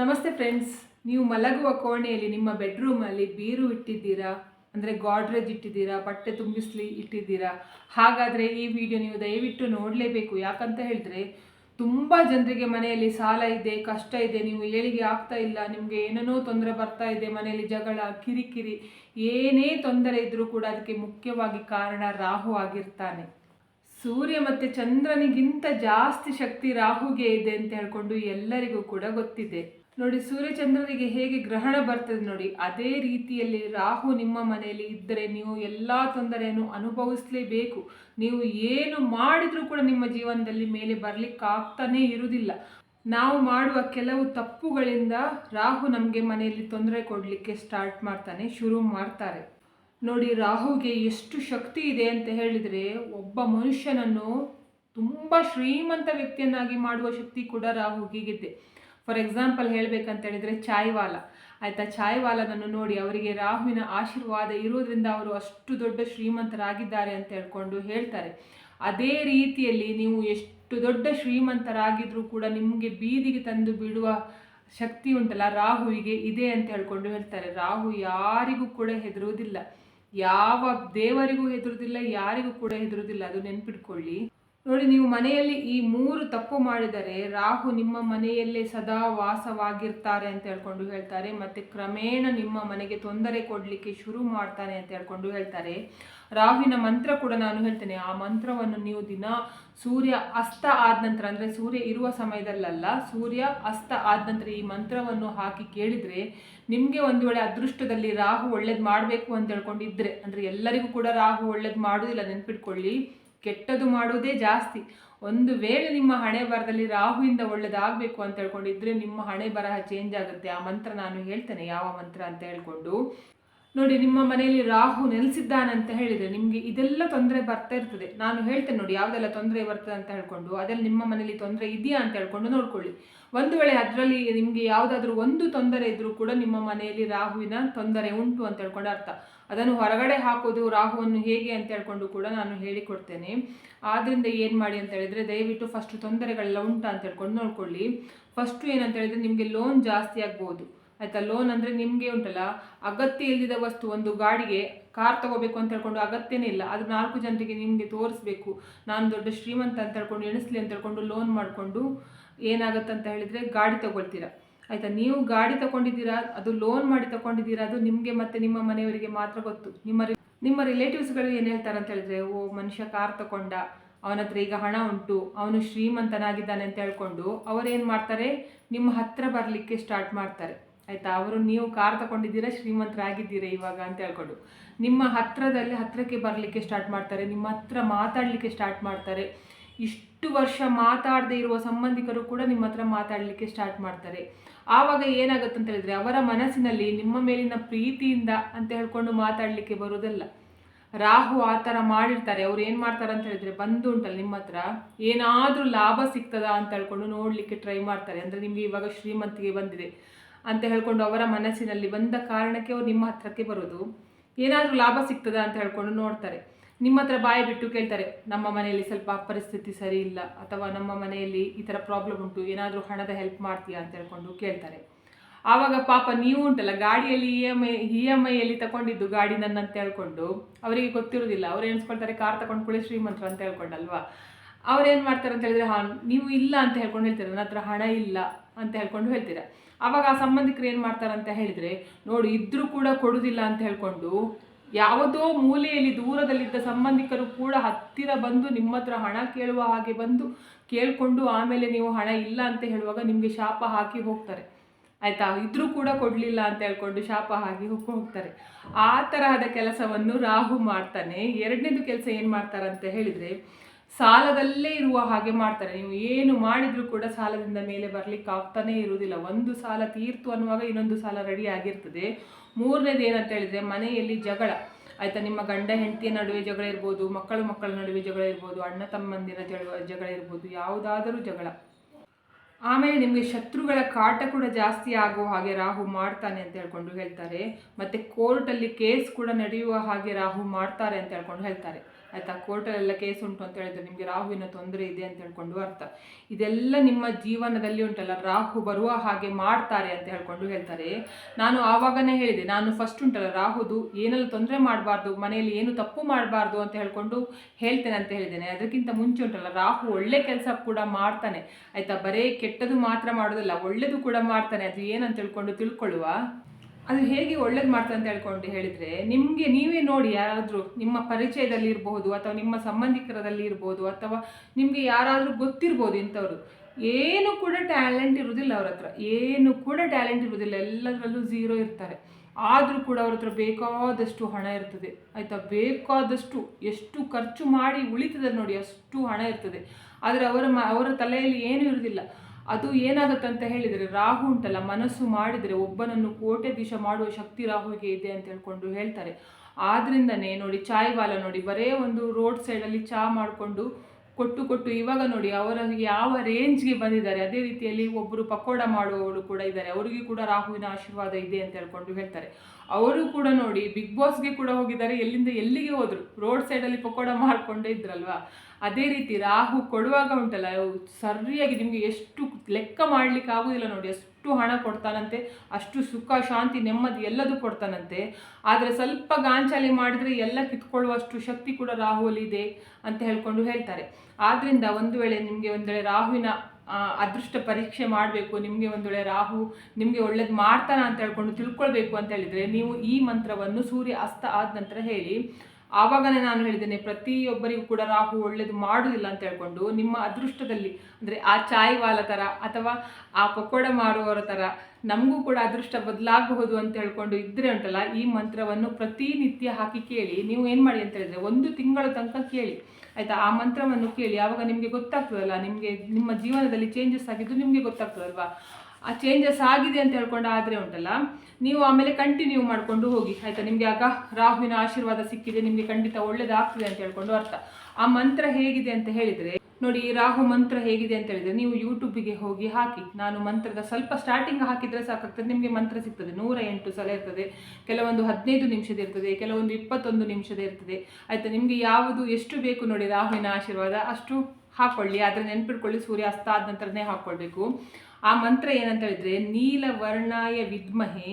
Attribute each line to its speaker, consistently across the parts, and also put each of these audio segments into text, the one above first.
Speaker 1: ನಮಸ್ತೆ ಫ್ರೆಂಡ್ಸ್, ನೀವು ಮಲಗುವ ಕೋಣೆಯಲ್ಲಿ ನಿಮ್ಮ ಬೆಡ್ರೂಮಲ್ಲಿ ಬೀರು ಇಟ್ಟಿದ್ದೀರಾ? ಅಂದರೆ ಗಾಡ್ರೇಜ್ ಇಟ್ಟಿದ್ದೀರಾ? ಬಟ್ಟೆ ತುಂಬಿಸ್ಲಿ ಇಟ್ಟಿದ್ದೀರಾ? ಹಾಗಾದರೆ ಈ ವಿಡಿಯೋ ನೀವು ದಯವಿಟ್ಟು ನೋಡಲೇಬೇಕು. ಯಾಕಂತ ಹೇಳಿದ್ರೆ, ತುಂಬ ಜನರಿಗೆ ಮನೆಯಲ್ಲಿ ಸಾಲ ಇದೆ, ಕಷ್ಟ ಇದೆ, ನೀವು ಏಳಿಗೆ ಆಗ್ತಾ ಇಲ್ಲ, ನಿಮಗೆ ಏನೇನೋ ತೊಂದರೆ ಬರ್ತಾ ಇದೆ, ಮನೆಯಲ್ಲಿ ಜಗಳ, ಕಿರಿಕಿರಿ, ಏನೇ ತೊಂದರೆ ಇದ್ದರೂ ಕೂಡ ಅದಕ್ಕೆ ಮುಖ್ಯವಾಗಿ ಕಾರಣ ರಾಹು ಆಗಿರ್ತಾನೆ. ಸೂರ್ಯ ಮತ್ತೆ ಚಂದ್ರನಿಗಿಂತ ಜಾಸ್ತಿ ಶಕ್ತಿ ರಾಹುಗೆ ಇದೆ ಅಂತ ಹೇಳ್ಕೊಂಡು ಎಲ್ಲರಿಗೂ ಕೂಡ ಗೊತ್ತಿದೆ. ನೋಡಿ ಸೂರ್ಯ ಚಂದ್ರನಿಗೆ ಹೇಗೆ ಗ್ರಹಣ ಬರ್ತದೆ ನೋಡಿ, ಅದೇ ರೀತಿಯಲ್ಲಿ ರಾಹು ನಿಮ್ಮ ಮನೆಯಲ್ಲಿ ಇದ್ದರೆ ನೀವು ಎಲ್ಲಾ ತೊಂದರೆಯನ್ನು ಅನುಭವಿಸಲೇಬೇಕು. ನೀವು ಏನು ಮಾಡಿದರೂ ಕೂಡ ನಿಮ್ಮ ಜೀವನದಲ್ಲಿ ಮೇಲೆ ಬರ್ಲಿಕ್ಕೆ ಆಗ್ತಾನೇ ಇರುವುದಿಲ್ಲ. ನಾವು ಮಾಡುವ ಕೆಲವು ತಪ್ಪುಗಳಿಂದ ರಾಹು ನಮಗೆ ಮನೆಯಲ್ಲಿ ತೊಂದರೆ ಕೊಡಲಿಕ್ಕೆ ಸ್ಟಾರ್ಟ್ ಮಾಡ್ತಾನೆ, ಶುರು ಮಾಡ್ತಾರೆ. ನೋಡಿ, ರಾಹುಗೆ ಎಷ್ಟು ಶಕ್ತಿ ಇದೆ ಅಂತ ಹೇಳಿದರೆ, ಒಬ್ಬ ಮನುಷ್ಯನನ್ನು ತುಂಬ ಶ್ರೀಮಂತ ವ್ಯಕ್ತಿಯನ್ನಾಗಿ ಮಾಡುವ ಶಕ್ತಿ ಕೂಡ ರಾಹುಗಿಗಿದೆ. ಫಾರ್ ಎಕ್ಸಾಂಪಲ್ ಹೇಳಬೇಕಂತ ಹೇಳಿದರೆ ಚಾಯ್ವಾಲ ಆಯಿತಾ? ಚಾಯ್ವಾಲನನ್ನು ನೋಡಿ ಅವರಿಗೆ ರಾಹುವಿನ ಆಶೀರ್ವಾದ ಇರೋದ್ರಿಂದ ಅವರು ಅಷ್ಟು ದೊಡ್ಡ ಶ್ರೀಮಂತರಾಗಿದ್ದಾರೆ ಅಂತ ಹೇಳ್ಕೊಂಡು ಹೇಳ್ತಾರೆ. ಅದೇ ರೀತಿಯಲ್ಲಿ ನೀವು ಎಷ್ಟು ದೊಡ್ಡ ಶ್ರೀಮಂತರಾಗಿದ್ದರೂ ಕೂಡ ನಿಮಗೆ ಬೀದಿಗೆ ತಂದು ಬಿಡುವ ಶಕ್ತಿ ಉಂಟಲ್ಲ ರಾಹುವಿಗೆ ಇದೆ ಅಂತ ಹೇಳ್ಕೊಂಡು ಹೇಳ್ತಾರೆ. ರಾಹು ಯಾರಿಗೂ ಕೂಡ ಹೆದರುವುದಿಲ್ಲ. ಯಾವ ದೇವರಿಗೂ ಹೆದರುವುದಿಲ್ಲ, ಯಾರಿಗೂ ಕೂಡ ಹೆದರುವುದಿಲ್ಲ. ಅದು ನೆನ್ಪಿಟ್ಕೊಳ್ಳಿ. ನೋಡಿ, ನೀವು ಮನೆಯಲ್ಲಿ ಈ ಮೂರು ತಪ್ಪು ಮಾಡಿದರೆ ರಾಹು ನಿಮ್ಮ ಮನೆಯಲ್ಲೇ ಸದಾ ವಾಸವಾಗಿರ್ತಾರೆ ಅಂತ ಹೇಳ್ಕೊಂಡು ಹೇಳ್ತಾರೆ, ಮತ್ತೆ ಕ್ರಮೇಣ ನಿಮ್ಮ ಮನೆಗೆ ತೊಂದರೆ ಕೊಡಲಿಕ್ಕೆ ಶುರು ಮಾಡ್ತಾನೆ ಅಂತ ಹೇಳ್ಕೊಂಡು ಹೇಳ್ತಾರೆ. ರಾಹುವಿನ ಮಂತ್ರ ಕೂಡ ನಾನು ಹೇಳ್ತೇನೆ, ಆ ಮಂತ್ರವನ್ನು ನೀವು ದಿನ ಸೂರ್ಯ ಅಸ್ತ ಆದ ನಂತರ, ಅಂದರೆ ಸೂರ್ಯ ಇರುವ ಸಮಯದಲ್ಲಲ್ಲ, ಸೂರ್ಯ ಅಸ್ತ ಆದ ನಂತರ ಈ ಮಂತ್ರವನ್ನು ಹಾಕಿ ಕೇಳಿದರೆ ನಿಮಗೆ ಒಂದು ವೇಳೆ ಅದೃಷ್ಟದಲ್ಲಿ ರಾಹು ಒಳ್ಳೇದು ಮಾಡಬೇಕು ಅಂತ ಹೇಳ್ಕೊಂಡಿದ್ರೆ, ಅಂದರೆ ಎಲ್ಲರಿಗೂ ಕೂಡ ರಾಹು ಒಳ್ಳೇದು ಮಾಡೋದಿಲ್ಲ ನೆನ್ಪಿಟ್ಕೊಳ್ಳಿ. ಕೆಟ್ಟದು ಮಾಡುವುದೇ ಜಾಸ್ತಿ. ಒಂದು ವೇಳೆ ನಿಮ್ಮ ಹಣೆ ಬರದಲ್ಲಿ ರಾಹುವಿಂದ ಒಳ್ಳೇದಾಗಬೇಕು ಅಂತ ಹೇಳ್ಕೊಂಡಿದ್ರೆ ನಿಮ್ಮ ಹಣೆ ಬರಹ ಚೇಂಜ್ ಆಗುತ್ತೆ. ಆ ಮಂತ್ರ ನಾನು ಹೇಳ್ತೇನೆ. ಯಾವ ಮಂತ್ರ ಅಂತ ಹೇಳ್ಕೊಂಡು ನೋಡಿ, ನಿಮ್ಮ ಮನೆಯಲ್ಲಿ ರಾಹು ನೆಲೆಸಿದ್ದಾನಂತ ಹೇಳಿದರೆ ನಿಮಗೆ ಇದೆಲ್ಲ ತೊಂದರೆ ಬರ್ತಾ ಇರ್ತದೆ. ನಾನು ಹೇಳ್ತೇನೆ ನೋಡಿ, ಯಾವುದೆಲ್ಲ ತೊಂದರೆ ಬರ್ತದೆ ಅಂತ ಹೇಳ್ಕೊಂಡು, ಅದೆಲ್ಲ ನಿಮ್ಮ ಮನೆಯಲ್ಲಿ ತೊಂದರೆ ಇದೆಯಾ ಅಂತ ಹೇಳ್ಕೊಂಡು ನೋಡ್ಕೊಳ್ಳಿ. ಒಂದು ವೇಳೆ ಅದರಲ್ಲಿ ನಿಮಗೆ ಯಾವುದಾದ್ರೂ ಒಂದು ತೊಂದರೆ ಇದ್ದರೂ ಕೂಡ ನಿಮ್ಮ ಮನೆಯಲ್ಲಿ ರಾಹುವಿನ ತೊಂದರೆ ಉಂಟು ಅಂತ ಹೇಳ್ಕೊಂಡು ಅರ್ಥ. ಅದನ್ನು ಹೊರಗಡೆ ಹಾಕೋದು ರಾಹುವನ್ನು ಹೇಗೆ ಅಂತ ಹೇಳ್ಕೊಂಡು ಕೂಡ ನಾನು ಹೇಳಿಕೊಡ್ತೇನೆ. ಆದ್ದರಿಂದ ಏನು ಮಾಡಿ ಅಂತ ಹೇಳಿದರೆ, ದಯವಿಟ್ಟು ಫಸ್ಟ್ ತೊಂದರೆಗಳೆಲ್ಲ ಉಂಟಾ ಅಂತ ಹೇಳ್ಕೊಂಡು ನೋಡ್ಕೊಳ್ಳಿ. ಫಸ್ಟು ಏನಂತ ಹೇಳಿದರೆ, ನಿಮಗೆ ಲೋನ್ ಜಾಸ್ತಿ ಆಗ್ಬೋದು. ಆಯಿತಾ? ಲೋನ್ ಅಂದರೆ ನಿಮಗೆ ಉಂಟಲ್ಲ? ಅಗತ್ಯ ಇಲ್ಲದ ವಸ್ತು, ಒಂದು ಗಾಡಿಗೆ ಕಾರ್ ತಗೋಬೇಕು ಅಂತ ಹೇಳ್ಕೊಂಡು ಅಗತ್ಯನೇ ಇಲ್ಲ. ಅದು ನಾಲ್ಕು ಜನರಿಗೆ ನಿಮಗೆ ತೋರಿಸ್ಬೇಕು. ನಾನು ದೊಡ್ಡ ಶ್ರೀಮಂತ ಅಂತ ಹೇಳ್ಕೊಂಡು, ಎಣಿಸ್ಲಿ ಅಂತ ಹೇಳ್ಕೊಂಡು ಲೋನ್ ಮಾಡಿಕೊಂಡು ಏನಾಗುತ್ತೆ ಅಂತ ಹೇಳಿದರೆ ಗಾಡಿ ತಗೊಳ್ತೀರಾ? ಆಯಿತಾ? ನೀವು ಗಾಡಿ ತಗೊಂಡಿದ್ದೀರಾ, ಅದು ಲೋನ್ ಮಾಡಿ ತಗೊಂಡಿದ್ದೀರಾ, ಅದು ನಿಮಗೆ ಮತ್ತು ನಿಮ್ಮ ಮನೆಯವರಿಗೆ ಮಾತ್ರ ಗೊತ್ತು. ನಿಮ್ಮ ನಿಮ್ಮ ರಿಲೇಟಿವ್ಸ್ಗಳು ಏನು ಹೇಳ್ತಾರೆ ಅಂತ ಹೇಳಿದ್ರೆ, ಓ, ಮನುಷ್ಯ ಕಾರ್ ತಗೊಂಡ, ಅವನ ಹತ್ರ ಈಗ ಹಣ ಉಂಟು, ಅವನು ಶ್ರೀಮಂತನಾಗಿದ್ದಾನೆ ಅಂತ ಹೇಳ್ಕೊಂಡು ಅವರೇನು ಮಾಡ್ತಾರೆ? ನಿಮ್ಮ ಹತ್ರ ಬರಲಿಕ್ಕೆ ಸ್ಟಾರ್ಟ್ ಮಾಡ್ತಾರೆ. ಆಯಿತಾ? ಅವರು ನೀವು ಕಾರ್ ತಗೊಂಡಿದ್ದೀರಾ, ಶ್ರೀಮಂತರಾಗಿದ್ದೀರಾ ಇವಾಗ ಅಂತ ಹೇಳ್ಕೊಂಡು. ನಿಮ್ಮ ಹತ್ರದಲ್ಲಿ, ಹತ್ರಕ್ಕೆ ಬರಲಿಕ್ಕೆ ಸ್ಟಾರ್ಟ್ ಮಾಡ್ತಾರೆ, ನಿಮ್ಮ ಹತ್ರ ಮಾತಾಡಲಿಕ್ಕೆ ಸ್ಟಾರ್ಟ್ ಮಾಡ್ತಾರೆ. ಇಷ್ಟು ವರ್ಷ ಮಾತಾಡದೇ ಇರುವ ಸಂಬಂಧಿಕರು ಕೂಡ ನಿಮ್ಮ ಹತ್ರ ಮಾತಾಡಲಿಕ್ಕೆ ಸ್ಟಾರ್ಟ್ ಮಾಡ್ತಾರೆ. ಆವಾಗ ಏನಾಗುತ್ತೆ ಅಂತ ಹೇಳಿದ್ರೆ, ಅವರ ಮನಸ್ಸಿನಲ್ಲಿ, ನಿಮ್ಮ ಮೇಲಿನ ಪ್ರೀತಿಯಿಂದ ಅಂತ ಹೇಳ್ಕೊಂಡು ಮಾತಾಡಲಿಕ್ಕೆ ಬರೋದಲ್ಲ. ರಾಹು ಆ ಥರ ಮಾಡಿರ್ತಾರೆ. ಅವ್ರು ಏನು ಮಾಡ್ತಾರೆ ಅಂತ ಹೇಳಿದ್ರೆ, ಬಂದು ಉಂಟಲ್ಲ ನಿಮ್ಮ ಹತ್ರ, ಏನಾದರೂ ಲಾಭ ಸಿಗ್ತದಾ ಅಂತ ಹೇಳ್ಕೊಂಡು ನೋಡಲಿಕ್ಕೆ ಟ್ರೈ ಮಾಡ್ತಾರೆ. ಅಂದರೆ ನಿಮಗೆ ಇವಾಗ ಶ್ರೀಮಂತಿಗೆ ಬಂದಿದೆ. ಅಂತ ಹೇಳ್ಕೊಂಡು ಅವರ ಮನಸ್ಸಿನಲ್ಲಿ ಬಂದ ಕಾರಣಕ್ಕೆ ಅವ್ರು ನಿಮ್ಮ ಹತ್ರಕ್ಕೆ ಬರೋದು. ಏನಾದರೂ ಲಾಭ ಸಿಗ್ತದಾ ಅಂತ ಹೇಳ್ಕೊಂಡು ನೋಡ್ತಾರೆ. ನಿಮ್ಮ ಹತ್ರ ಬಾಯಿ ಬಿಟ್ಟು ಕೇಳ್ತಾರೆ, ನಮ್ಮ ಮನೆಯಲ್ಲಿ ಸ್ವಲ್ಪ ಪರಿಸ್ಥಿತಿ ಸರಿ ಇಲ್ಲ ಅಥವಾ ನಮ್ಮ ಮನೆಯಲ್ಲಿ ಈ ಥರ ಪ್ರಾಬ್ಲಮ್ ಉಂಟು, ಏನಾದರೂ ಹಣದ ಹೆಲ್ಪ್ ಮಾಡ್ತೀಯಾ ಅಂತ ಹೇಳ್ಕೊಂಡು ಕೇಳ್ತಾರೆ. ಆವಾಗ ಪಾಪ ನೀವು ಉಂಟಲ್ಲ, ಗಾಡಿಯಲ್ಲಿ E M I E M ಐಯಲ್ಲಿ ತಗೊಂಡಿದ್ದು ಗಾಡಿ ನನ್ನ ಅಂತ ಹೇಳ್ಕೊಂಡು, ಅವರಿಗೆ ಗೊತ್ತಿರೋದಿಲ್ಲ. ಅವ್ರು ಎಣಿಸ್ಕೊಳ್ತಾರೆ ಕಾರ್ ತಗೊಂಡು ಕೂಡ ಶ್ರೀಮಂತರು ಅಂತ ಹೇಳ್ಕೊಂಡಲ್ವಾ? ಅವ್ರೇನು ಮಾಡ್ತಾರೆ ಅಂತ ಹೇಳಿದ್ರೆ, ಹಾಂ, ನೀವು ಇಲ್ಲ ಅಂತ ಹೇಳ್ಕೊಂಡು ಹೇಳ್ತೀರ, ನನ್ನ ಹತ್ರ ಹಣ ಇಲ್ಲ ಅಂತ ಹೇಳ್ಕೊಂಡು ಹೇಳ್ತೀರಾ? ಆವಾಗ ಆ ಸಂಬಂಧಿಕರು ಏನು ಮಾಡ್ತಾರಂತ ಹೇಳಿದರೆ, ನೋಡಿ, ಇದ್ರೂ ಕೂಡ ಕೊಡುವುದಿಲ್ಲ ಅಂತ ಹೇಳ್ಕೊಂಡು ಯಾವುದೋ ಮೂಲೆಯಲ್ಲಿ ದೂರದಲ್ಲಿದ್ದ ಸಂಬಂಧಿಕರು ಕೂಡ ಹತ್ತಿರ ಬಂದು ನಿಮ್ಮ ಹತ್ರ ಹಣ ಕೇಳುವ ಹಾಗೆ ಬಂದು ಕೇಳಿಕೊಂಡು ಆಮೇಲೆ ನೀವು ಹಣ ಇಲ್ಲ ಅಂತ ಹೇಳುವಾಗ ನಿಮಗೆ ಶಾಪ ಹಾಕಿ ಹೋಗ್ತಾರೆ. ಆಯಿತಾ? ಇದ್ರೂ ಕೂಡ ಕೊಡಲಿಲ್ಲ ಅಂತ ಹೇಳ್ಕೊಂಡು ಶಾಪ ಹಾಕಿ ಹೋಗ್- ಹೋಗ್ತಾರೆ. ಆ ತರಹದ ಕೆಲಸವನ್ನು ರಾಹು ಮಾಡ್ತಾನೆ. ಎರಡನೇದು ಕೆಲಸ ಏನು ಮಾಡ್ತಾರಂತ ಹೇಳಿದರೆ ಸಾಲದಲ್ಲೇ ಇರುವ ಹಾಗೆ ಮಾಡ್ತಾರೆ. ನೀವು ಏನು ಮಾಡಿದರೂ ಕೂಡ ಸಾಲದಿಂದ ಮೇಲೆ ಬರ್ಲಿಕ್ಕೆ ಆಗ್ತಾನೇ ಇರುವುದಿಲ್ಲ. ಒಂದು ಸಾಲ ತೀರ್ತು ಅನ್ನುವಾಗ ಇನ್ನೊಂದು ಸಾಲ ರೆಡಿ ಆಗಿರ್ತದೆ. ಮೂರನೇದು ಏನಂತ ಹೇಳಿದರೆ ಮನೆಯಲ್ಲಿ ಜಗಳ. ಆಯಿತಾ, ನಿಮ್ಮ ಗಂಡ ಹೆಂಡತಿಯ ನಡುವೆ ಜಗಳ ಇರ್ಬೋದು, ಮಕ್ಕಳು ಮಕ್ಕಳ ನಡುವೆ ಜಗಳ ಇರ್ಬೋದು, ಅಣ್ಣ ತಮ್ಮಂದಿರ ಜಗಳ ಇರ್ಬೋದು, ಯಾವುದಾದರೂ ಜಗಳ. ಆಮೇಲೆ ನಿಮಗೆ ಶತ್ರುಗಳ ಕಾಟ ಕೂಡ ಜಾಸ್ತಿ ಆಗುವ ಹಾಗೆ ರಾಹು ಮಾಡ್ತಾನೆ ಅಂತ ಹೇಳ್ಕೊಂಡು ಹೇಳ್ತಾರೆ. ಮತ್ತು ಕೋರ್ಟಲ್ಲಿ ಕೇಸ್ ಕೂಡ ನಡೆಯುವ ಹಾಗೆ ರಾಹು ಮಾಡ್ತಾರೆ ಅಂತ ಹೇಳ್ಕೊಂಡು ಹೇಳ್ತಾರೆ. ಆಯಿತಾ? ಕೋರ್ಟಲ್ಲೆಲ್ಲ ಕೇಸ್ ಉಂಟು ಅಂತ ಹೇಳಿದ್ರೆ. ನಿಮಗೆ ರಾಹುವಿನ ತೊಂದರೆ ಇದೆ ಅಂತ ಹೇಳ್ಕೊಂಡು ಅರ್ಥ. ಇದೆಲ್ಲ ನಿಮ್ಮ ಜೀವನದಲ್ಲಿ ಉಂಟಲ್ಲ? ರಾಹು ಬರುವ ಹಾಗೆ ಮಾಡ್ತಾರೆ ಅಂತ ಹೇಳ್ಕೊಂಡು ಹೇಳ್ತಾರೆ. ನಾನು ಆವಾಗನೇ ಹೇಳಿದೆ, ನಾನು ಫಸ್ಟ್ ಉಂಟಲ್ಲ, ರಾಹುದು ಏನೆಲ್ಲ ತೊಂದರೆ ಮಾಡಬಾರ್ದು, ಮನೆಯಲ್ಲಿ ಏನು ತಪ್ಪು ಮಾಡಬಾರ್ದು ಅಂತ ಹೇಳ್ಕೊಂಡು ಹೇಳ್ತೇನೆ ಅಂತ ಹೇಳಿದ್ದೇನೆ. ಅದಕ್ಕಿಂತ ಮುಂಚೆ ಉಂಟಲ್ಲ, ರಾಹು ಒಳ್ಳೆ ಕೆಲಸ ಕೂಡ ಮಾಡ್ತಾನೆ. ಆಯಿತಾ? ಬರೀ ಕೆಟ್ಟದು ಮಾತ್ರ ಮಾಡೋದಲ್ಲ ಒಳ್ಳೆಯದು ಕೂಡ ಮಾಡ್ತಾನೆ. ಅದು ಏನಂತ ಹೇಳ್ಕೊಂಡು ತಿಳ್ಕೊಳ್ಳುವ? ಅದು ಹೇಗೆ ಒಳ್ಳೇದು ಮಾಡ್ತದೆ ಅಂತ ಹೇಳ್ಕೊಂಡು ಹೇಳಿದರೆ, ನಿಮಗೆ ನೀವೇ ನೋಡಿ ಯಾರಾದರೂ ನಿಮ್ಮ ಪರಿಚಯದಲ್ಲಿ ಇರಬಹುದು, ಅಥವಾ ನಿಮ್ಮ ಸಂಬಂಧಿಕರದಲ್ಲಿ ಇರ್ಬೋದು, ಅಥವಾ ನಿಮಗೆ ಯಾರಾದರೂ ಗೊತ್ತಿರ್ಬೋದು ಇಂಥವ್ರು, ಏನು ಕೂಡ ಟ್ಯಾಲೆಂಟ್ ಇರೋದಿಲ್ಲ ಅವ್ರ ಹತ್ರ. ಏನು ಕೂಡ ಟ್ಯಾಲೆಂಟ್ ಇರೋದಿಲ್ಲ. ಎಲ್ಲದರಲ್ಲೂ ಝೀರೋ ಇರ್ತಾರೆ. ಆದರೂ ಕೂಡ ಅವ್ರ ಹತ್ರ ಬೇಕಾದಷ್ಟು ಹಣ ಇರ್ತದೆ. ಆಯಿತಾ? ಬೇಕಾದಷ್ಟು. ಎಷ್ಟು ಖರ್ಚು ಮಾಡಿ ಉಳಿತದೆ ನೋಡಿ, ಅಷ್ಟು ಹಣ ಇರ್ತದೆ. ಆದರೆ ಅವರ ಮ, ಅವರ ತಲೆಯಲ್ಲಿ ಏನೂ ಇರೋದಿಲ್ಲ. ಅದು ಏನಾಗುತ್ತೆ ಅಂತ ಹೇಳಿದರೆ ರಾಹು ಉಂಟಲ್ಲ, ಮನಸ್ಸು ಮಾಡಿದರೆ ಒಬ್ಬನನ್ನು ಕೋಟೆ ದಿಶೆ ಮಾಡುವ ಶಕ್ತಿ ರಾಹುವಿಗೆ ಇದೆ ಅಂತ ಹೇಳ್ಕೊಂಡು ಹೇಳ್ತಾರೆ. ಆದ್ರಿಂದನೇ ನೋಡಿ ಚಾಯ್ ವಾಲ ನೋಡಿ, ಬರೇ ಒಂದು ರೋಡ್ ಸೈಡಲ್ಲಿ ಚಾ ಮಾಡಿಕೊಂಡು ಕೊಟ್ಟು ಕೊಟ್ಟು ಇವಾಗ ನೋಡಿ ಅವರ ಯಾವ ರೇಂಜ್ಗೆ ಬಂದಿದ್ದಾರೆ, ಅದೇ ರೀತಿಯಲ್ಲಿ ಒಬ್ಬರು ಪಕೋಡ ಮಾಡುವವರು ಕೂಡ ಇದ್ದಾರೆ, ಅವರಿಗೂ ಕೂಡ ರಾಹುವಿನ ಆಶೀರ್ವಾದ ಇದೆ ಅಂತ ಹೇಳ್ಕೊಂಡು ಹೇಳ್ತಾರೆ. ಅವರು ಕೂಡ ನೋಡಿ ಬಿಗ್ ಬಾಸ್ಗೆ ಕೂಡ ಹೋಗಿದ್ದಾರೆ, ಎಲ್ಲಿಂದ ಎಲ್ಲಿಗೆ ಹೋದರು ರೋಡ್ ಸೈಡಲ್ಲಿ ಪಕೋಡ ಮಾಡಿಕೊಂಡೇ ಇದ್ರಲ್ವಾ? ಅದೇ ರೀತಿ ರಾಹು ಕೊಡುವಾಗ ಉಂಟಲ್ಲ ಸರಿಯಾಗಿ ನಿಮಗೆ ಎಷ್ಟು ಲೆಕ್ಕ ಮಾಡಲಿಕ್ಕೆ ಆಗೋದಿಲ್ಲ ನೋಡಿ, ಅಷ್ಟು ಹಣ ಕೊಡ್ತಾನಂತೆ, ಅಷ್ಟು ಸುಖ, ಶಾಂತಿ, ನೆಮ್ಮದಿ ಎಲ್ಲದೂ ಕೊಡ್ತಾನಂತೆ. ಆದರೆ ಸ್ವಲ್ಪ ಗಾಂಚಾಲಿ ಮಾಡಿದರೆ ಎಲ್ಲ ಕಿತ್ಕೊಳ್ಳುವಷ್ಟು ಶಕ್ತಿ ಕೂಡ ರಾಹುವಲ್ಲಿ ಇದೆ ಅಂತ ಹೇಳ್ಕೊಂಡು ಹೇಳ್ತಾರೆ. ಆದ್ದರಿಂದ ಒಂದು ವೇಳೆ ನಿಮಗೆ ಒಂದು ವೇಳೆ ರಾಹುವಿನ ಅದೃಷ್ಟ ಪರೀಕ್ಷೆ ಮಾಡಬೇಕು, ನಿಮಗೆ ಒಂದು ವೇಳೆ ರಾಹು ನಿಮಗೆ ಒಳ್ಳೇದು ಮಾಡ್ತಾನ ಅಂತ ಹೇಳ್ಕೊಂಡು ತಿಳ್ಕೊಳ್ಬೇಕು ಅಂತ ಹೇಳಿದರೆ ನೀವು ಈ ಮಂತ್ರವನ್ನು ಸೂರ್ಯ ಅಸ್ತ ಆದ ನಂತರ ಹೇಳಿ, ಆವಾಗನೇ ನಾನು ಹೇಳಿದ್ದೇನೆ, ಪ್ರತಿಯೊಬ್ಬರಿಗೂ ಕೂಡ ರಾಹು ಒಳ್ಳೇದು ಮಾಡುವುದಿಲ್ಲ ಅಂತ ಹೇಳ್ಕೊಂಡು ನಿಮ್ಮ ಅದೃಷ್ಟದಲ್ಲಿ, ಅಂದರೆ ಆ ಚಾಯ್ವಾಲ ಥರ ಅಥವಾ ಆ ಪಕೋಡ ಮಾರುವವರ ಥರ ನಮಗೂ ಕೂಡ ಅದೃಷ್ಟ ಬದಲಾಗಬಹುದು ಅಂತ ಹೇಳ್ಕೊಂಡು ಇದ್ರೆ ಉಂಟಲ್ಲ, ಈ ಮಂತ್ರವನ್ನು ಪ್ರತಿನಿತ್ಯ ಹಾಕಿ ಕೇಳಿ, ನೀವು ಏನು ಮಾಡಿ ಅಂತ ಹೇಳಿದರೆ ಒಂದು ತಿಂಗಳ ತನಕ ಕೇಳಿ. ಆಯಿತಾ? ಆ ಮಂತ್ರವನ್ನು ಕೇಳಿ ಯಾವಾಗ ನಿಮಗೆ ಗೊತ್ತಾಗ್ತದಲ್ಲ, ನಿಮಗೆ ನಿಮ್ಮ ಜೀವನದಲ್ಲಿ ಚೇಂಜಸ್ ಆಗಿದ್ದು ನಿಮಗೆ ಗೊತ್ತಾಗ್ತದಲ್ವಾ? ಆ ಚೇಂಜಸ್ ಆಗಿದೆ ಅಂತ ಹೇಳ್ಕೊಂಡು ಆದರೆ ಉಂಟಲ್ಲ, ನೀವು ಆಮೇಲೆ ಕಂಟಿನ್ಯೂ ಮಾಡಿಕೊಂಡು ಹೋಗಿ, ಆಯಿತಾ? ನಿಮಗೆ ಆಗ ರಾಹುವಿನ ಆಶೀರ್ವಾದ ಸಿಕ್ಕಿದೆ, ನಿಮಗೆ ಖಂಡಿತ ಒಳ್ಳೇದಾಗ್ತದೆ ಅಂತ ಹೇಳ್ಕೊಂಡು ಅರ್ಥ. ಆ ಮಂತ್ರ ಹೇಗಿದೆ ಅಂತ ಹೇಳಿದರೆ ನೋಡಿ, ರಾಹು ಮಂತ್ರ ಹೇಗಿದೆ ಅಂತ ಹೇಳಿದರೆ, ನೀವು ಯೂಟ್ಯೂಬಿಗೆ ಹೋಗಿ ಹಾಕಿ, ನಾನು ಮಂತ್ರದ ಸ್ವಲ್ಪ ಸ್ಟಾರ್ಟಿಂಗ್ ಹಾಕಿದರೆ ಸಾಕಾಗ್ತದೆ, ನಿಮಗೆ ಮಂತ್ರ ಸಿಗ್ತದೆ. ನೂರ ಎಂಟು ಸಲ ಇರ್ತದೆ, ಕೆಲವೊಂದು ಹದಿನೈದು ನಿಮಿಷದ ಇರ್ತದೆ, ಕೆಲವೊಂದು ಇಪ್ಪತ್ತೊಂದು ನಿಮಿಷದ ಇರ್ತದೆ. ಆಯಿತಾ, ನಿಮಗೆ ಯಾವುದು ಎಷ್ಟು ಬೇಕು ನೋಡಿ, ರಾಹುವಿನ ಆಶೀರ್ವಾದ ಅಷ್ಟು ಹಾಕೊಳ್ಳಿ. ಆದರೆ ನೆನ್ಪಿಟ್ಕೊಳ್ಳಿ ಸೂರ್ಯ ಅಸ್ತ ಆದ ನಂತರನೇ ಹಾಕ್ಕೊಳ್ಬೇಕು ಆ ಮಂತ್ರ ಏನಂತ ಹೇಳಿದ್ರೆ ನೀಲವರ್ಣಾಯ ವಿದ್ಮಹೆ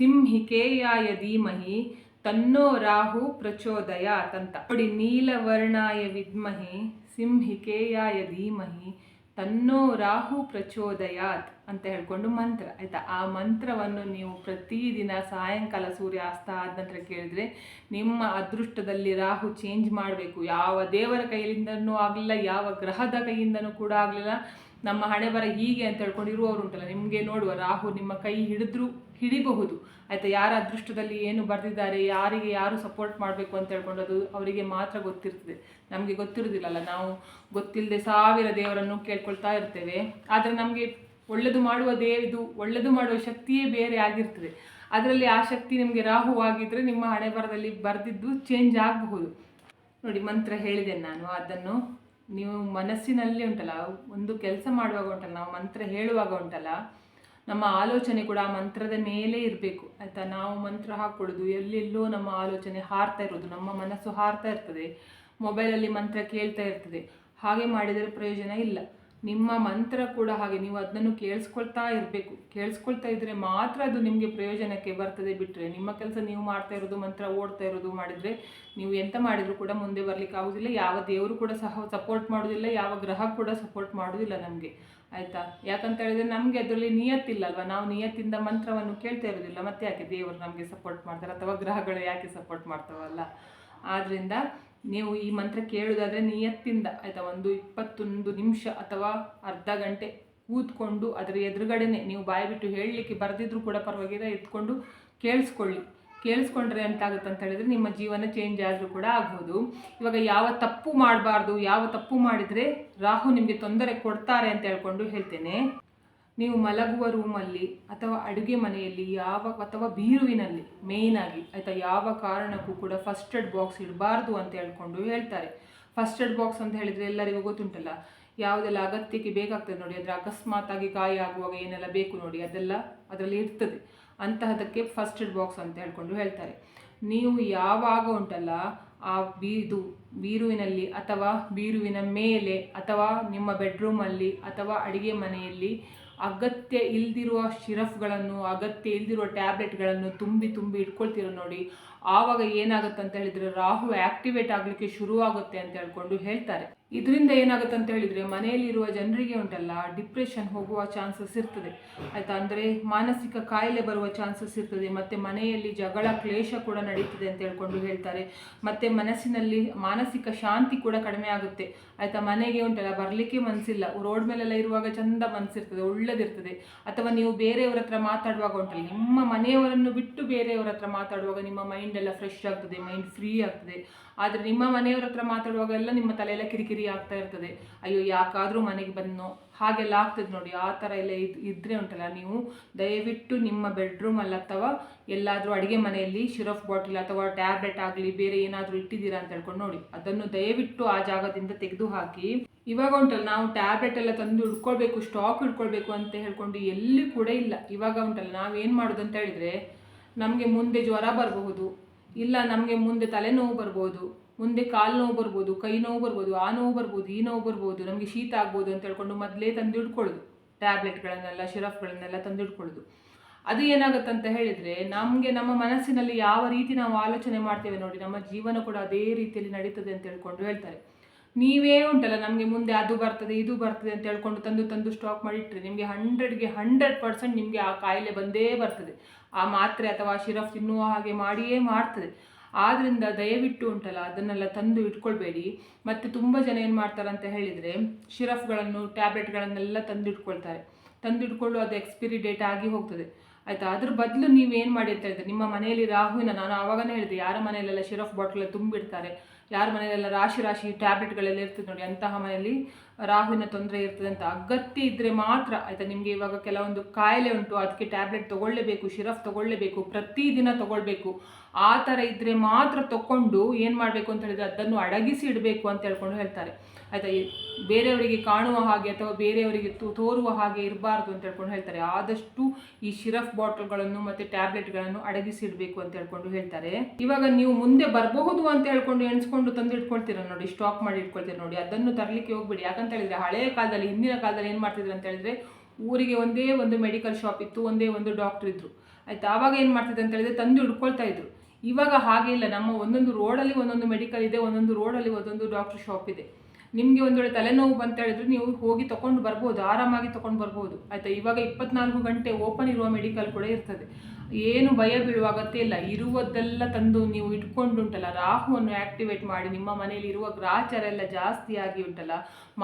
Speaker 1: ಸಿಂಹಿಕೇಯಾಯ ಧೀಮಹಿ ತನ್ನೋ ರಾಹು ಪ್ರಚೋದಯ ಅಂತ. ನೋಡಿ ನೀಲವರ್ಣಾಯ ವಿದ್ಮಹೆ ಸಿಂಹಿಕೇಯಾಯ ಧೀಮಹಿ ತನ್ನೋ ರಾಹು ಪ್ರಚೋದಯಾತ್ ಅಂತ ಹೇಳ್ಕೊಂಡು ಮಂತ್ರ, ಆಯಿತಾ? ಆ ಮಂತ್ರವನ್ನು ನೀವು ಪ್ರತಿದಿನ ಸಾಯಂಕಾಲ ಸೂರ್ಯ ಅಸ್ತ ಆದ ನಂತರ ಕೇಳಿದ್ರೆ ನಿಮ್ಮ ಅದೃಷ್ಟದಲ್ಲಿ ರಾಹು ಚೇಂಜ್ ಮಾಡಬೇಕು. ಯಾವ ದೇವರ ಕೈಯಿಂದನೂ ಆಗಲಿಲ್ಲ, ಯಾವ ಗ್ರಹದ ಕೈಯಿಂದನೂ ಕೂಡ ಆಗಲಿಲ್ಲ. ನಮ್ಮ ಹಣೆ ಬರ ಹೀಗೆ ಅಂತ ಹೇಳ್ಕೊಂಡು ಇರುವವರು ಉಂಟಲ್ಲ, ನಿಮಗೆ ನೋಡುವ ರಾಹು ನಿಮ್ಮ ಕೈ ಹಿಡಿದ್ರೂ, ಹಿಡಿಬಹುದು. ಆಯಿತಾ, ಯಾರ ಅದೃಷ್ಟದಲ್ಲಿ ಏನು ಬರೆದಿದ್ದಾರೆ, ಯಾರಿಗೆ ಯಾರು ಸಪೋರ್ಟ್ ಮಾಡಬೇಕು ಅಂತ ಹೇಳ್ಕೊಂಡು ಅದು ಅವರಿಗೆ ಮಾತ್ರ ಗೊತ್ತಿರ್ತದೆ. ನಮಗೆ ಗೊತ್ತಿರೋದಿಲ್ಲಲ್ಲ, ನಾವು ಗೊತ್ತಿಲ್ಲದೆ ಸಾವಿರ ದೇವರನ್ನು ಕೇಳ್ಕೊಳ್ತಾ ಇರ್ತೇವೆ. ಆದರೆ ನಮಗೆ ಒಳ್ಳೆಯದು ಮಾಡುವ ದೇವಿದು ಒಳ್ಳೆಯದು ಮಾಡುವ ಶಕ್ತಿಯೇ ಬೇರೆ ಆಗಿರ್ತದೆ. ಅದರಲ್ಲಿ ಆ ಶಕ್ತಿ ನಿಮಗೆ ರಾಹು ಆಗಿದ್ದರೆ ನಿಮ್ಮ ಹಣೆ ಬರದಲ್ಲಿ ಬರೆದಿದ್ದು ಚೇಂಜ್ ಆಗಬಹುದು. ನೋಡಿ, ಮಂತ್ರ ಹೇಳಿದೆ ನಾನು, ಅದನ್ನು ನೀವು ಮನಸ್ಸಿನಲ್ಲಿ ಉಂಟಲ್ಲ, ಒಂದು ಕೆಲಸ ಮಾಡುವಾಗ ಉಂಟಲ್ಲ, ನಾವು ಮಂತ್ರ ಹೇಳುವಾಗ ಉಂಟಲ್ಲ ನಮ್ಮ ಆಲೋಚನೆ ಕೂಡ ಆ ಮಂತ್ರದ ಮೇಲೆ ಇರಬೇಕು. ಆಯಿತಾ? ನಾವು ಮಂತ್ರ ಹಾಕ್ಕೊಳ್ಳೋದು, ಎಲ್ಲೆಲ್ಲೋ ನಮ್ಮ ಆಲೋಚನೆ ಹಾರ್ತಾ ಇರೋದು, ನಮ್ಮ ಮನಸ್ಸು ಹಾರ್ತಾ ಇರ್ತದೆ, ಮೊಬೈಲಲ್ಲಿ ಮಂತ್ರ ಕೇಳ್ತಾ ಇರ್ತದೆ. ಹಾಗೆ ಮಾಡಿದರೆ ಪ್ರಯೋಜನ ಇಲ್ಲ. ನಿಮ್ಮ ಮಂತ್ರ ಕೂಡ ಹಾಗೆ, ನೀವು ಅದನ್ನು ಕೇಳಿಸ್ಕೊಳ್ತಾ ಇರಬೇಕು. ಕೇಳಿಸ್ಕೊಳ್ತಾ ಇದ್ದರೆ ಮಾತ್ರ ಅದು ನಿಮಗೆ ಪ್ರಯೋಜನಕ್ಕೆ ಬರ್ತದೆ ಬಿಟ್ಟರೆ ನಿಮ್ಮ ಕೆಲಸ ನೀವು ಮಾಡ್ತಾ ಇರೋದು, ಮಂತ್ರ ಓಡ್ತಾ ಇರೋದು ಮಾಡಿದರೆ ನೀವು ಎಂತ ಮಾಡಿದರೂ ಕೂಡ ಮುಂದೆ ಬರಲಿಕ್ಕೆ ಆಗೋದಿಲ್ಲ. ಯಾವ ದೇವರು ಕೂಡ ಸಹ ಸಪೋರ್ಟ್ ಮಾಡೋದಿಲ್ಲ, ಯಾವ ಗ್ರಹ ಕೂಡ ಸಪೋರ್ಟ್ ಮಾಡೋದಿಲ್ಲ ನಮಗೆ. ಆಯಿತಾ? ಯಾಕಂತ ಹೇಳಿದ್ರೆ ನಮಗೆ ಅದರಲ್ಲಿ ನಿಯತ್ತಿಲ್ಲಲ್ವ? ನಾವು ನಿಯತ್ತಿಂದ ಮಂತ್ರವನ್ನು ಕೇಳ್ತಾ ಇರೋದಿಲ್ಲ ಮತ್ತೆ ಯಾಕೆ ದೇವರು ನಮಗೆ ಸಪೋರ್ಟ್ ಮಾಡ್ತಾರೆ? ಅಥವಾ ಗ್ರಹಗಳು ಯಾಕೆ ಸಪೋರ್ಟ್ ಮಾಡ್ತಾವಲ್ಲ? ಆದ್ದರಿಂದ ನೀವು ಈ ಮಂತ್ರ ಕೇಳೋದಾದರೆ ನಿಯತ್ತಿಂದ ಆಯಿತಾ? ಒಂದು ಇಪ್ಪತ್ತೊಂದು ನಿಮಿಷ ಅಥವಾ ಅರ್ಧ ಗಂಟೆ ಕೂತ್ಕೊಂಡು ಅದರ ಎದುರುಗಡೆನೆ ನೀವು ಬಾಯಿ ಬಿಟ್ಟು ಹೇಳಲಿಕ್ಕೆ ಬರೆದಿದ್ರು ಕೂಡ ಪರವಾಗಿಲ್ಲ, ಎತ್ಕೊಂಡು ಕೇಳಿಸ್ಕೊಳ್ಳಿ. ಕೇಳಿಸ್ಕೊಂಡ್ರೆ ಎಂತಾಗುತ್ತೆ ಅಂತ ಹೇಳಿದ್ರೆ ನಿಮ್ಮ ಜೀವನ ಚೇಂಜ್ ಆದರೂ ಕೂಡ ಆಗ್ಬೋದು. ಇವಾಗ ಯಾವ ತಪ್ಪು ಮಾಡಬಾರ್ದು, ಯಾವ ತಪ್ಪು ಮಾಡಿದರೆ ರಾಹು ನಿಮಗೆ ತೊಂದರೆ ಕೊಡ್ತಾರೆ ಅಂತ ಹೇಳ್ಕೊಂಡು ಹೇಳ್ತೇನೆ. ನೀವು ಮಲಗುವ ರೂಮಲ್ಲಿ ಅಥವಾ ಅಡುಗೆ ಮನೆಯಲ್ಲಿ ಯಾವ ಅಥವಾ ಬೀರುವಿನಲ್ಲಿ ಮೇಯ್ನಾಗಿ ಆಯಿತಾ ಯಾವ ಕಾರಣಕ್ಕೂ ಕೂಡ ಫಸ್ಟ್ ಏಡ್ ಬಾಕ್ಸ್ ಇಡಬಾರ್ದು ಅಂತ ಹೇಳ್ಕೊಂಡು ಹೇಳ್ತಾರೆ. ಫಸ್ಟ್ ಏಡ್ ಬಾಕ್ಸ್ ಅಂತ ಹೇಳಿದರೆ ಎಲ್ಲರಿಗೂ ಗೊತ್ತುಂಟಲ್ಲ, ಯಾವುದೆಲ್ಲ ಅಗತ್ಯಕ್ಕೆ ಬೇಕಾಗ್ತದೆ ನೋಡಿ, ಅಂದರೆ ಅಕಸ್ಮಾತಾಗಿ ಗಾಯ ಆಗುವಾಗ ಏನೆಲ್ಲ ಬೇಕು ನೋಡಿ, ಅದೆಲ್ಲ ಅದರಲ್ಲಿ ಇರ್ತದೆ. ಅಂತಹದಕ್ಕೆ ಫಸ್ಟ್ ಏಡ್ ಬಾಕ್ಸ್ ಅಂತ ಹೇಳ್ಕೊಂಡು ಹೇಳ್ತಾರೆ. ನೀವು ಯಾವಾಗ ಉಂಟಲ್ಲ, ಆ ಬೀದು, ಬೀರುವಿನಲ್ಲಿ ಅಥವಾ ಬೀರುವಿನ ಮೇಲೆ ಅಥವಾ ನಿಮ್ಮ ಬೆಡ್ರೂಮಲ್ಲಿ ಅಥವಾ ಅಡಿಗೆ ಮನೆಯಲ್ಲಿ ಅಗತ್ಯ ಇಲ್ದಿರುವ ಶಿರಫ್ಗಳನ್ನು, ಅಗತ್ಯ ಇಲ್ದಿರುವ ಟ್ಯಾಬ್ಲೆಟ್ಗಳನ್ನು ತುಂಬಿ ತುಂಬಿ ಇಟ್ಕೊಳ್ತೀರ ನೋಡಿ. ಆವಾಗ ಏನಾಗುತ್ತೆ ಅಂತ ಹೇಳಿದ್ರೆ ರಾಹು ಆಕ್ಟಿವೇಟ್ ಆಗಲಿಕ್ಕೆ ಶುರುವಾಗುತ್ತೆ ಅಂತ ಹೇಳ್ಕೊಂಡು ಹೇಳ್ತಾರೆ. ಇದರಿಂದ ಏನಾಗುತ್ತೆ ಅಂತ ಹೇಳಿದರೆ, ಮನೆಯಲ್ಲಿರುವ ಜನರಿಗೆ ಉಂಟಲ್ಲ ಡಿಪ್ರೆಷನ್ ಹೋಗುವ ಚಾನ್ಸಸ್ ಇರ್ತದೆ. ಆಯಿತಾ? ಅಂದರೆ ಮಾನಸಿಕ ಕಾಯಿಲೆ ಬರುವ ಚಾನ್ಸಸ್ ಇರ್ತದೆ. ಮತ್ತೆ ಮನೆಯಲ್ಲಿ ಜಗಳ ಕ್ಲೇಷ ಕೂಡ ನಡೀತದೆ ಅಂತ ಹೇಳ್ಕೊಂಡು ಹೇಳ್ತಾರೆ. ಮತ್ತೆ ಮನಸ್ಸಿನಲ್ಲಿ ಮಾನಸಿಕ ಶಾಂತಿ ಕೂಡ ಕಡಿಮೆ ಆಗುತ್ತೆ. ಆಯಿತಾ? ಮನೆಗೆ ಉಂಟಲ್ಲ, ಬರಲಿಕ್ಕೆ ಮನಸ್ಸಿಲ್ಲ ರೋಡ್ ಮೇಲೆಲ್ಲ ಇರುವಾಗ ಚಂದ ಮನಸ್ಸಿರ್ತದೆ ಒಳ್ಳೆದಿರ್ತದೆ. ಅಥವಾ ನೀವು ಬೇರೆಯವ್ರ ಹತ್ರ ಮಾತಾಡುವಾಗ ಉಂಟಲ್ಲ, ನಿಮ್ಮ ಮನೆಯವರನ್ನು ಬಿಟ್ಟು ಬೇರೆಯವ್ರ ಹತ್ರ ಮಾತಾಡುವಾಗ ನಿಮ್ಮ ಮೈಂಡ್ ಎಲ್ಲ ಫ್ರೆಶ್ ಆಗ್ತದೆ ಮೈಂಡ್ ಫ್ರೀ ಆಗ್ತದೆ. ಆದರೆ ನಿಮ್ಮ ಮನೆಯವ್ರ ಹತ್ರ ಮಾತಾಡುವಾಗ ಎಲ್ಲ ನಿಮ್ಮ ತಲೆಯೆಲ್ಲ ಕಿರಿಕಿರಿ ಆಗ್ತಾ ಇರ್ತದೆ. ಅಯ್ಯೋ, ಯಾಕಾದರೂ ಮನೆಗೆ ಬಂದನೋ? ಹಾಗೆಲ್ಲ ಆಗ್ತದೆ ನೋಡಿ. ಆ ಥರ ಎಲ್ಲ ಇದ್, ಇದ್ರೆ ಉಂಟಲ್ಲ ನೀವು? ದಯವಿಟ್ಟು ನಿಮ್ಮ ಬೆಡ್ರೂಮಲ್ಲಿ ಅಥವಾ ಎಲ್ಲಾದರೂ ಅಡುಗೆ ಮನೆಯಲ್ಲಿ ಶಿರಫ್ ಬಾಟಲ್ ಅಥವಾ ಟ್ಯಾಬ್ಲೆಟ್ ಆಗಲಿ, ಬೇರೆ ಏನಾದರೂ ಇಟ್ಟಿದ್ದೀರಾ ಅಂತ ಹೇಳ್ಕೊಂಡು ನೋಡಿ. ಅದನ್ನು ದಯವಿಟ್ಟು ಆ ಜಾಗದಿಂದ ತೆಗೆದು ಹಾಕಿ ಇವಾಗ ಉಂಟಲ್ಲ, ನಾವು ಟ್ಯಾಬ್ಲೆಟ್ ಎಲ್ಲ ತಂದು ಇಟ್ಕೊಳ್ಬೇಕು ಸ್ಟಾಕ್ ಇಟ್ಕೊಳ್ಬೇಕು ಅಂತ ಹೇಳ್ಕೊಂಡು ಎಲ್ಲಿ ಕೂಡ ಇಲ್ಲ. ಇವಾಗ ಉಂಟಲ್ಲ, ನಾವೇನು ಮಾಡೋದು ಅಂತ ಹೇಳಿದರೆ, ನಮಗೆ ಮುಂದೆ ಜ್ವರ ಬರಬಹುದು, ಇಲ್ಲ ನಮಗೆ ಮುಂದೆ ತಲೆನೋವು ಬರ್ಬೋದು ಮುಂದೆ ಕಾಲು ನೋವು ಬರ್ಬೋದು, ಕೈ ನೋವು ಬರ್ಬೋದು, ಆ ನೋವು ಬರ್ಬೋದು, ಈ ನೋವು ಬರ್ಬೋದು, ನಮಗೆ ಶೀತ ಆಗ್ಬೋದು ಅಂತ ಹೇಳ್ಕೊಂಡು ಮೊದಲೇ ತಂದು ಇಟ್ಕೊಳ್ಳೋದು ಟ್ಯಾಬ್ಲೆಟ್ಗಳನ್ನೆಲ್ಲ ಶಿರಫ್ಗಳನ್ನೆಲ್ಲ ತಂದು ಇಟ್ಕೊಳ್ಳೋದು ಅದು ಏನಾಗುತ್ತೆ ಅಂತ ಹೇಳಿದರೆ, ನಮಗೆ ನಮ್ಮ ಮನಸ್ಸಿನಲ್ಲಿ ಯಾವ ರೀತಿ ನಾವು ಆಲೋಚನೆ ಮಾಡ್ತೇವೆ ನೋಡಿ, ನಮ್ಮ ಜೀವನ ಕೂಡ ಅದೇ ರೀತಿಯಲ್ಲಿ ನಡೀತದೆ ಅಂತ ಹೇಳ್ಕೊಂಡು ಹೇಳ್ತಾರೆ. ನೀವೇ ಉಂಟಲ್ಲ, ನಮಗೆ ಮುಂದೆ ಅದು ಬರ್ತದೆ, ಇದು ಬರ್ತದೆ ಅಂತ ಹೇಳ್ಕೊಂಡು ತಂದು ತಂದು ಸ್ಟಾಕ್ ಮಾಡಿಟ್ರೆ ನಿಮಗೆ ಹಂಡ್ರೆಡ್ಗೆ ಹಂಡ್ರೆಡ್ ಪರ್ಸೆಂಟ್ ನಿಮಗೆ ಆ ಕಾಯಿಲೆ ಬಂದೇ ಬರ್ತದೆ. ಆ ಮಾತ್ರೆ ಅಥವಾ ಶಿರಫ್ ತಿನ್ನುವ ಹಾಗೆ ಮಾಡಿಯೇ ಮಾಡ್ತದೆ. ಆದ್ದರಿಂದ ದಯವಿಟ್ಟು ಉಂಟಲ್ಲ, ಅದನ್ನೆಲ್ಲ ತಂದು ಇಟ್ಕೊಳ್ಬೇಡಿ. ಮತ್ತು ತುಂಬ ಜನ ಏನು ಮಾಡ್ತಾರೆ ಅಂತ ಹೇಳಿದರೆ, ಶಿರಫ್ಗಳನ್ನು, ಟ್ಯಾಬ್ಲೆಟ್ಗಳನ್ನೆಲ್ಲ ತಂದು ಇಟ್ಕೊಳ್ತಾರೆ. ತಂದು ಇಟ್ಕೊಂಡು ಅದು ಎಕ್ಸ್ಪಿರಿ ಡೇಟ್ ಆಗಿ ಹೋಗ್ತದೆ. ಆಯಿತಾ? ಅದ್ರ ಬದಲು ನೀವೇನು ಮಾಡಿ ಅಂತ ಹೇಳಿದ್ರೆ, ನಿಮ್ಮ ಮನೆಯಲ್ಲಿ ರಾಹುವಿನ, ನಾನು ಆವಾಗನೇ ಹೇಳಿದೆ, ಯಾರ ಮನೆಯಲ್ಲೆಲ್ಲ ಶಿರಫ್ ಬಾಟ್ಲ್ ತುಂಬಿಡ್ತಾರೆ ಯಾರ ಮನೆಯಲ್ಲೆಲ್ಲ ರಾಶಿ ರಾಶಿ ಟ್ಯಾಬ್ಲೆಟ್ಗಳೆಲ್ಲ ಇರ್ತದೆ ನೋಡಿ, ಅಂತಹ ಮನೆಯಲ್ಲಿ ರಾಹುವಿನ ತೊಂದರೆ ಇರ್ತದೆ ಅಂತ. ಅಗತ್ಯ ಇದ್ದರೆ ಮಾತ್ರ ಆಯಿತಾ, ನಿಮಗೆ ಇವಾಗ ಕೆಲವೊಂದು ಕಾಯಿಲೆ ಉಂಟು ಅದಕ್ಕೆ ಟ್ಯಾಬ್ಲೆಟ್ ತೊಗೊಳ್ಳೇಬೇಕು ಶಿರಫ್ ತೊಗೊಳ್ಳೇಬೇಕು, ಪ್ರತಿದಿನ ತೊಗೊಳ್ಬೇಕು. ಆ ಥರ ಇದ್ದರೆ ಮಾತ್ರ ತಗೊಂಡು ಏನು ಮಾಡಬೇಕು ಅಂತ ಹೇಳಿದ್ರೆ ಅದನ್ನು ಅಡಗಿಸಿ ಇಡಬೇಕು ಅಂತ ಹೇಳ್ಕೊಂಡು ಹೇಳ್ತಾರೆ. ಆಯಿತಾ ಬೇರೆಯವರಿಗೆ ಕಾಣುವ ಹಾಗೆ ಅಥವಾ ಬೇರೆಯವರಿಗೆ ತೋರುವ ಹಾಗೆ ಇರಬಾರ್ದು ಅಂತ ಹೇಳ್ಕೊಂಡು ಹೇಳ್ತಾರೆ. ಆದಷ್ಟು ಈ ಶಿರಫ್ ಬಾಟಲ್ಗಳನ್ನು ಮತ್ತು ಟ್ಯಾಬ್ಲೆಟ್ಗಳನ್ನು ಅಡಗಿಸಿಡಬೇಕು ಅಂತ ಹೇಳ್ಕೊಂಡು ಹೇಳ್ತಾರೆ. ಇವಾಗ ನೀವು ಮುಂದೆ ಬರಬಹುದು ಅಂತ ಹೇಳ್ಕೊಂಡು ಎಣಿಸ್ಕೊಂಡು ತಂದು ಇಟ್ಕೊಳ್ತೀರ ನೋಡಿ, ಸ್ಟಾಕ್ ಮಾಡಿ ಇಟ್ಕೊಳ್ತೀರ ನೋಡಿ, ಅದನ್ನು ತರಲಿಕ್ಕೆ ಹೋಗ್ಬೇಡಿ. ಯಾಕಂತ ಹೇಳಿದ್ರೆ ಹಳೆಯ ಕಾಲದಲ್ಲಿ, ಹಿಂದಿನ ಕಾಲದಲ್ಲಿ ಏನು ಮಾಡ್ತಿದ್ರು ಅಂತ ಹೇಳಿದ್ರೆ ಊರಿಗೆ ಒಂದೇ ಒಂದು ಮೆಡಿಕಲ್ ಶಾಪ್ ಇತ್ತು, ಒಂದೇ ಒಂದು ಡಾಕ್ಟರ್ ಇದ್ರು. ಆಯ್ತು, ಆವಾಗ ಏನು ಮಾಡ್ತಿದ್ರು ಅಂತ ಹೇಳಿದ್ರೆ ತಂದು ಇಟ್ಕೊಳ್ತಾ ಇದ್ರು. ಇವಾಗ ಹಾಗೆ ಇಲ್ಲ, ನಮ್ಮ ಒಂದೊಂದು ರೋಡಲ್ಲಿ ಒಂದೊಂದು ಮೆಡಿಕಲ್ ಇದೆ, ಒಂದೊಂದು ರೋಡಲ್ಲಿ ಒಂದೊಂದು ಡಾಕ್ಟರ್ ಶಾಪ್ ಇದೆ. ನಿಮಗೆ ಒಂದು ವೇಳೆ ತಲೆನೋವು ಬಂತ ಹೇಳಿದ್ರೆ ನೀವು ಹೋಗಿ ತೊಗೊಂಡು ಬರ್ಬೋದು, ಆರಾಮಾಗಿ ತೊಗೊಂಡು ಬರ್ಬೋದು. ಆಯಿತಾ? ಇವಾಗ ಇಪ್ಪತ್ನಾಲ್ಕು ಗಂಟೆ ಓಪನ್ ಇರುವ ಮೆಡಿಕಲ್ ಕೂಡ ಇರ್ತದೆ. ಏನು ಭಯ ಬೀಳುವ ಅಗತ್ಯ ಇಲ್ಲ. ಇರುವುದೆಲ್ಲ ತಂದು ನೀವು ಇಟ್ಕೊಂಡುಂಟಲ್ಲ, ರಾಹುವನ್ನು ಆಕ್ಟಿವೇಟ್ ಮಾಡಿ ನಿಮ್ಮ ಮನೆಯಲ್ಲಿ ಇರುವ ಗ್ರಾಚಾರ ಎಲ್ಲ ಜಾಸ್ತಿಯಾಗಿ ಉಂಟಲ್ಲ,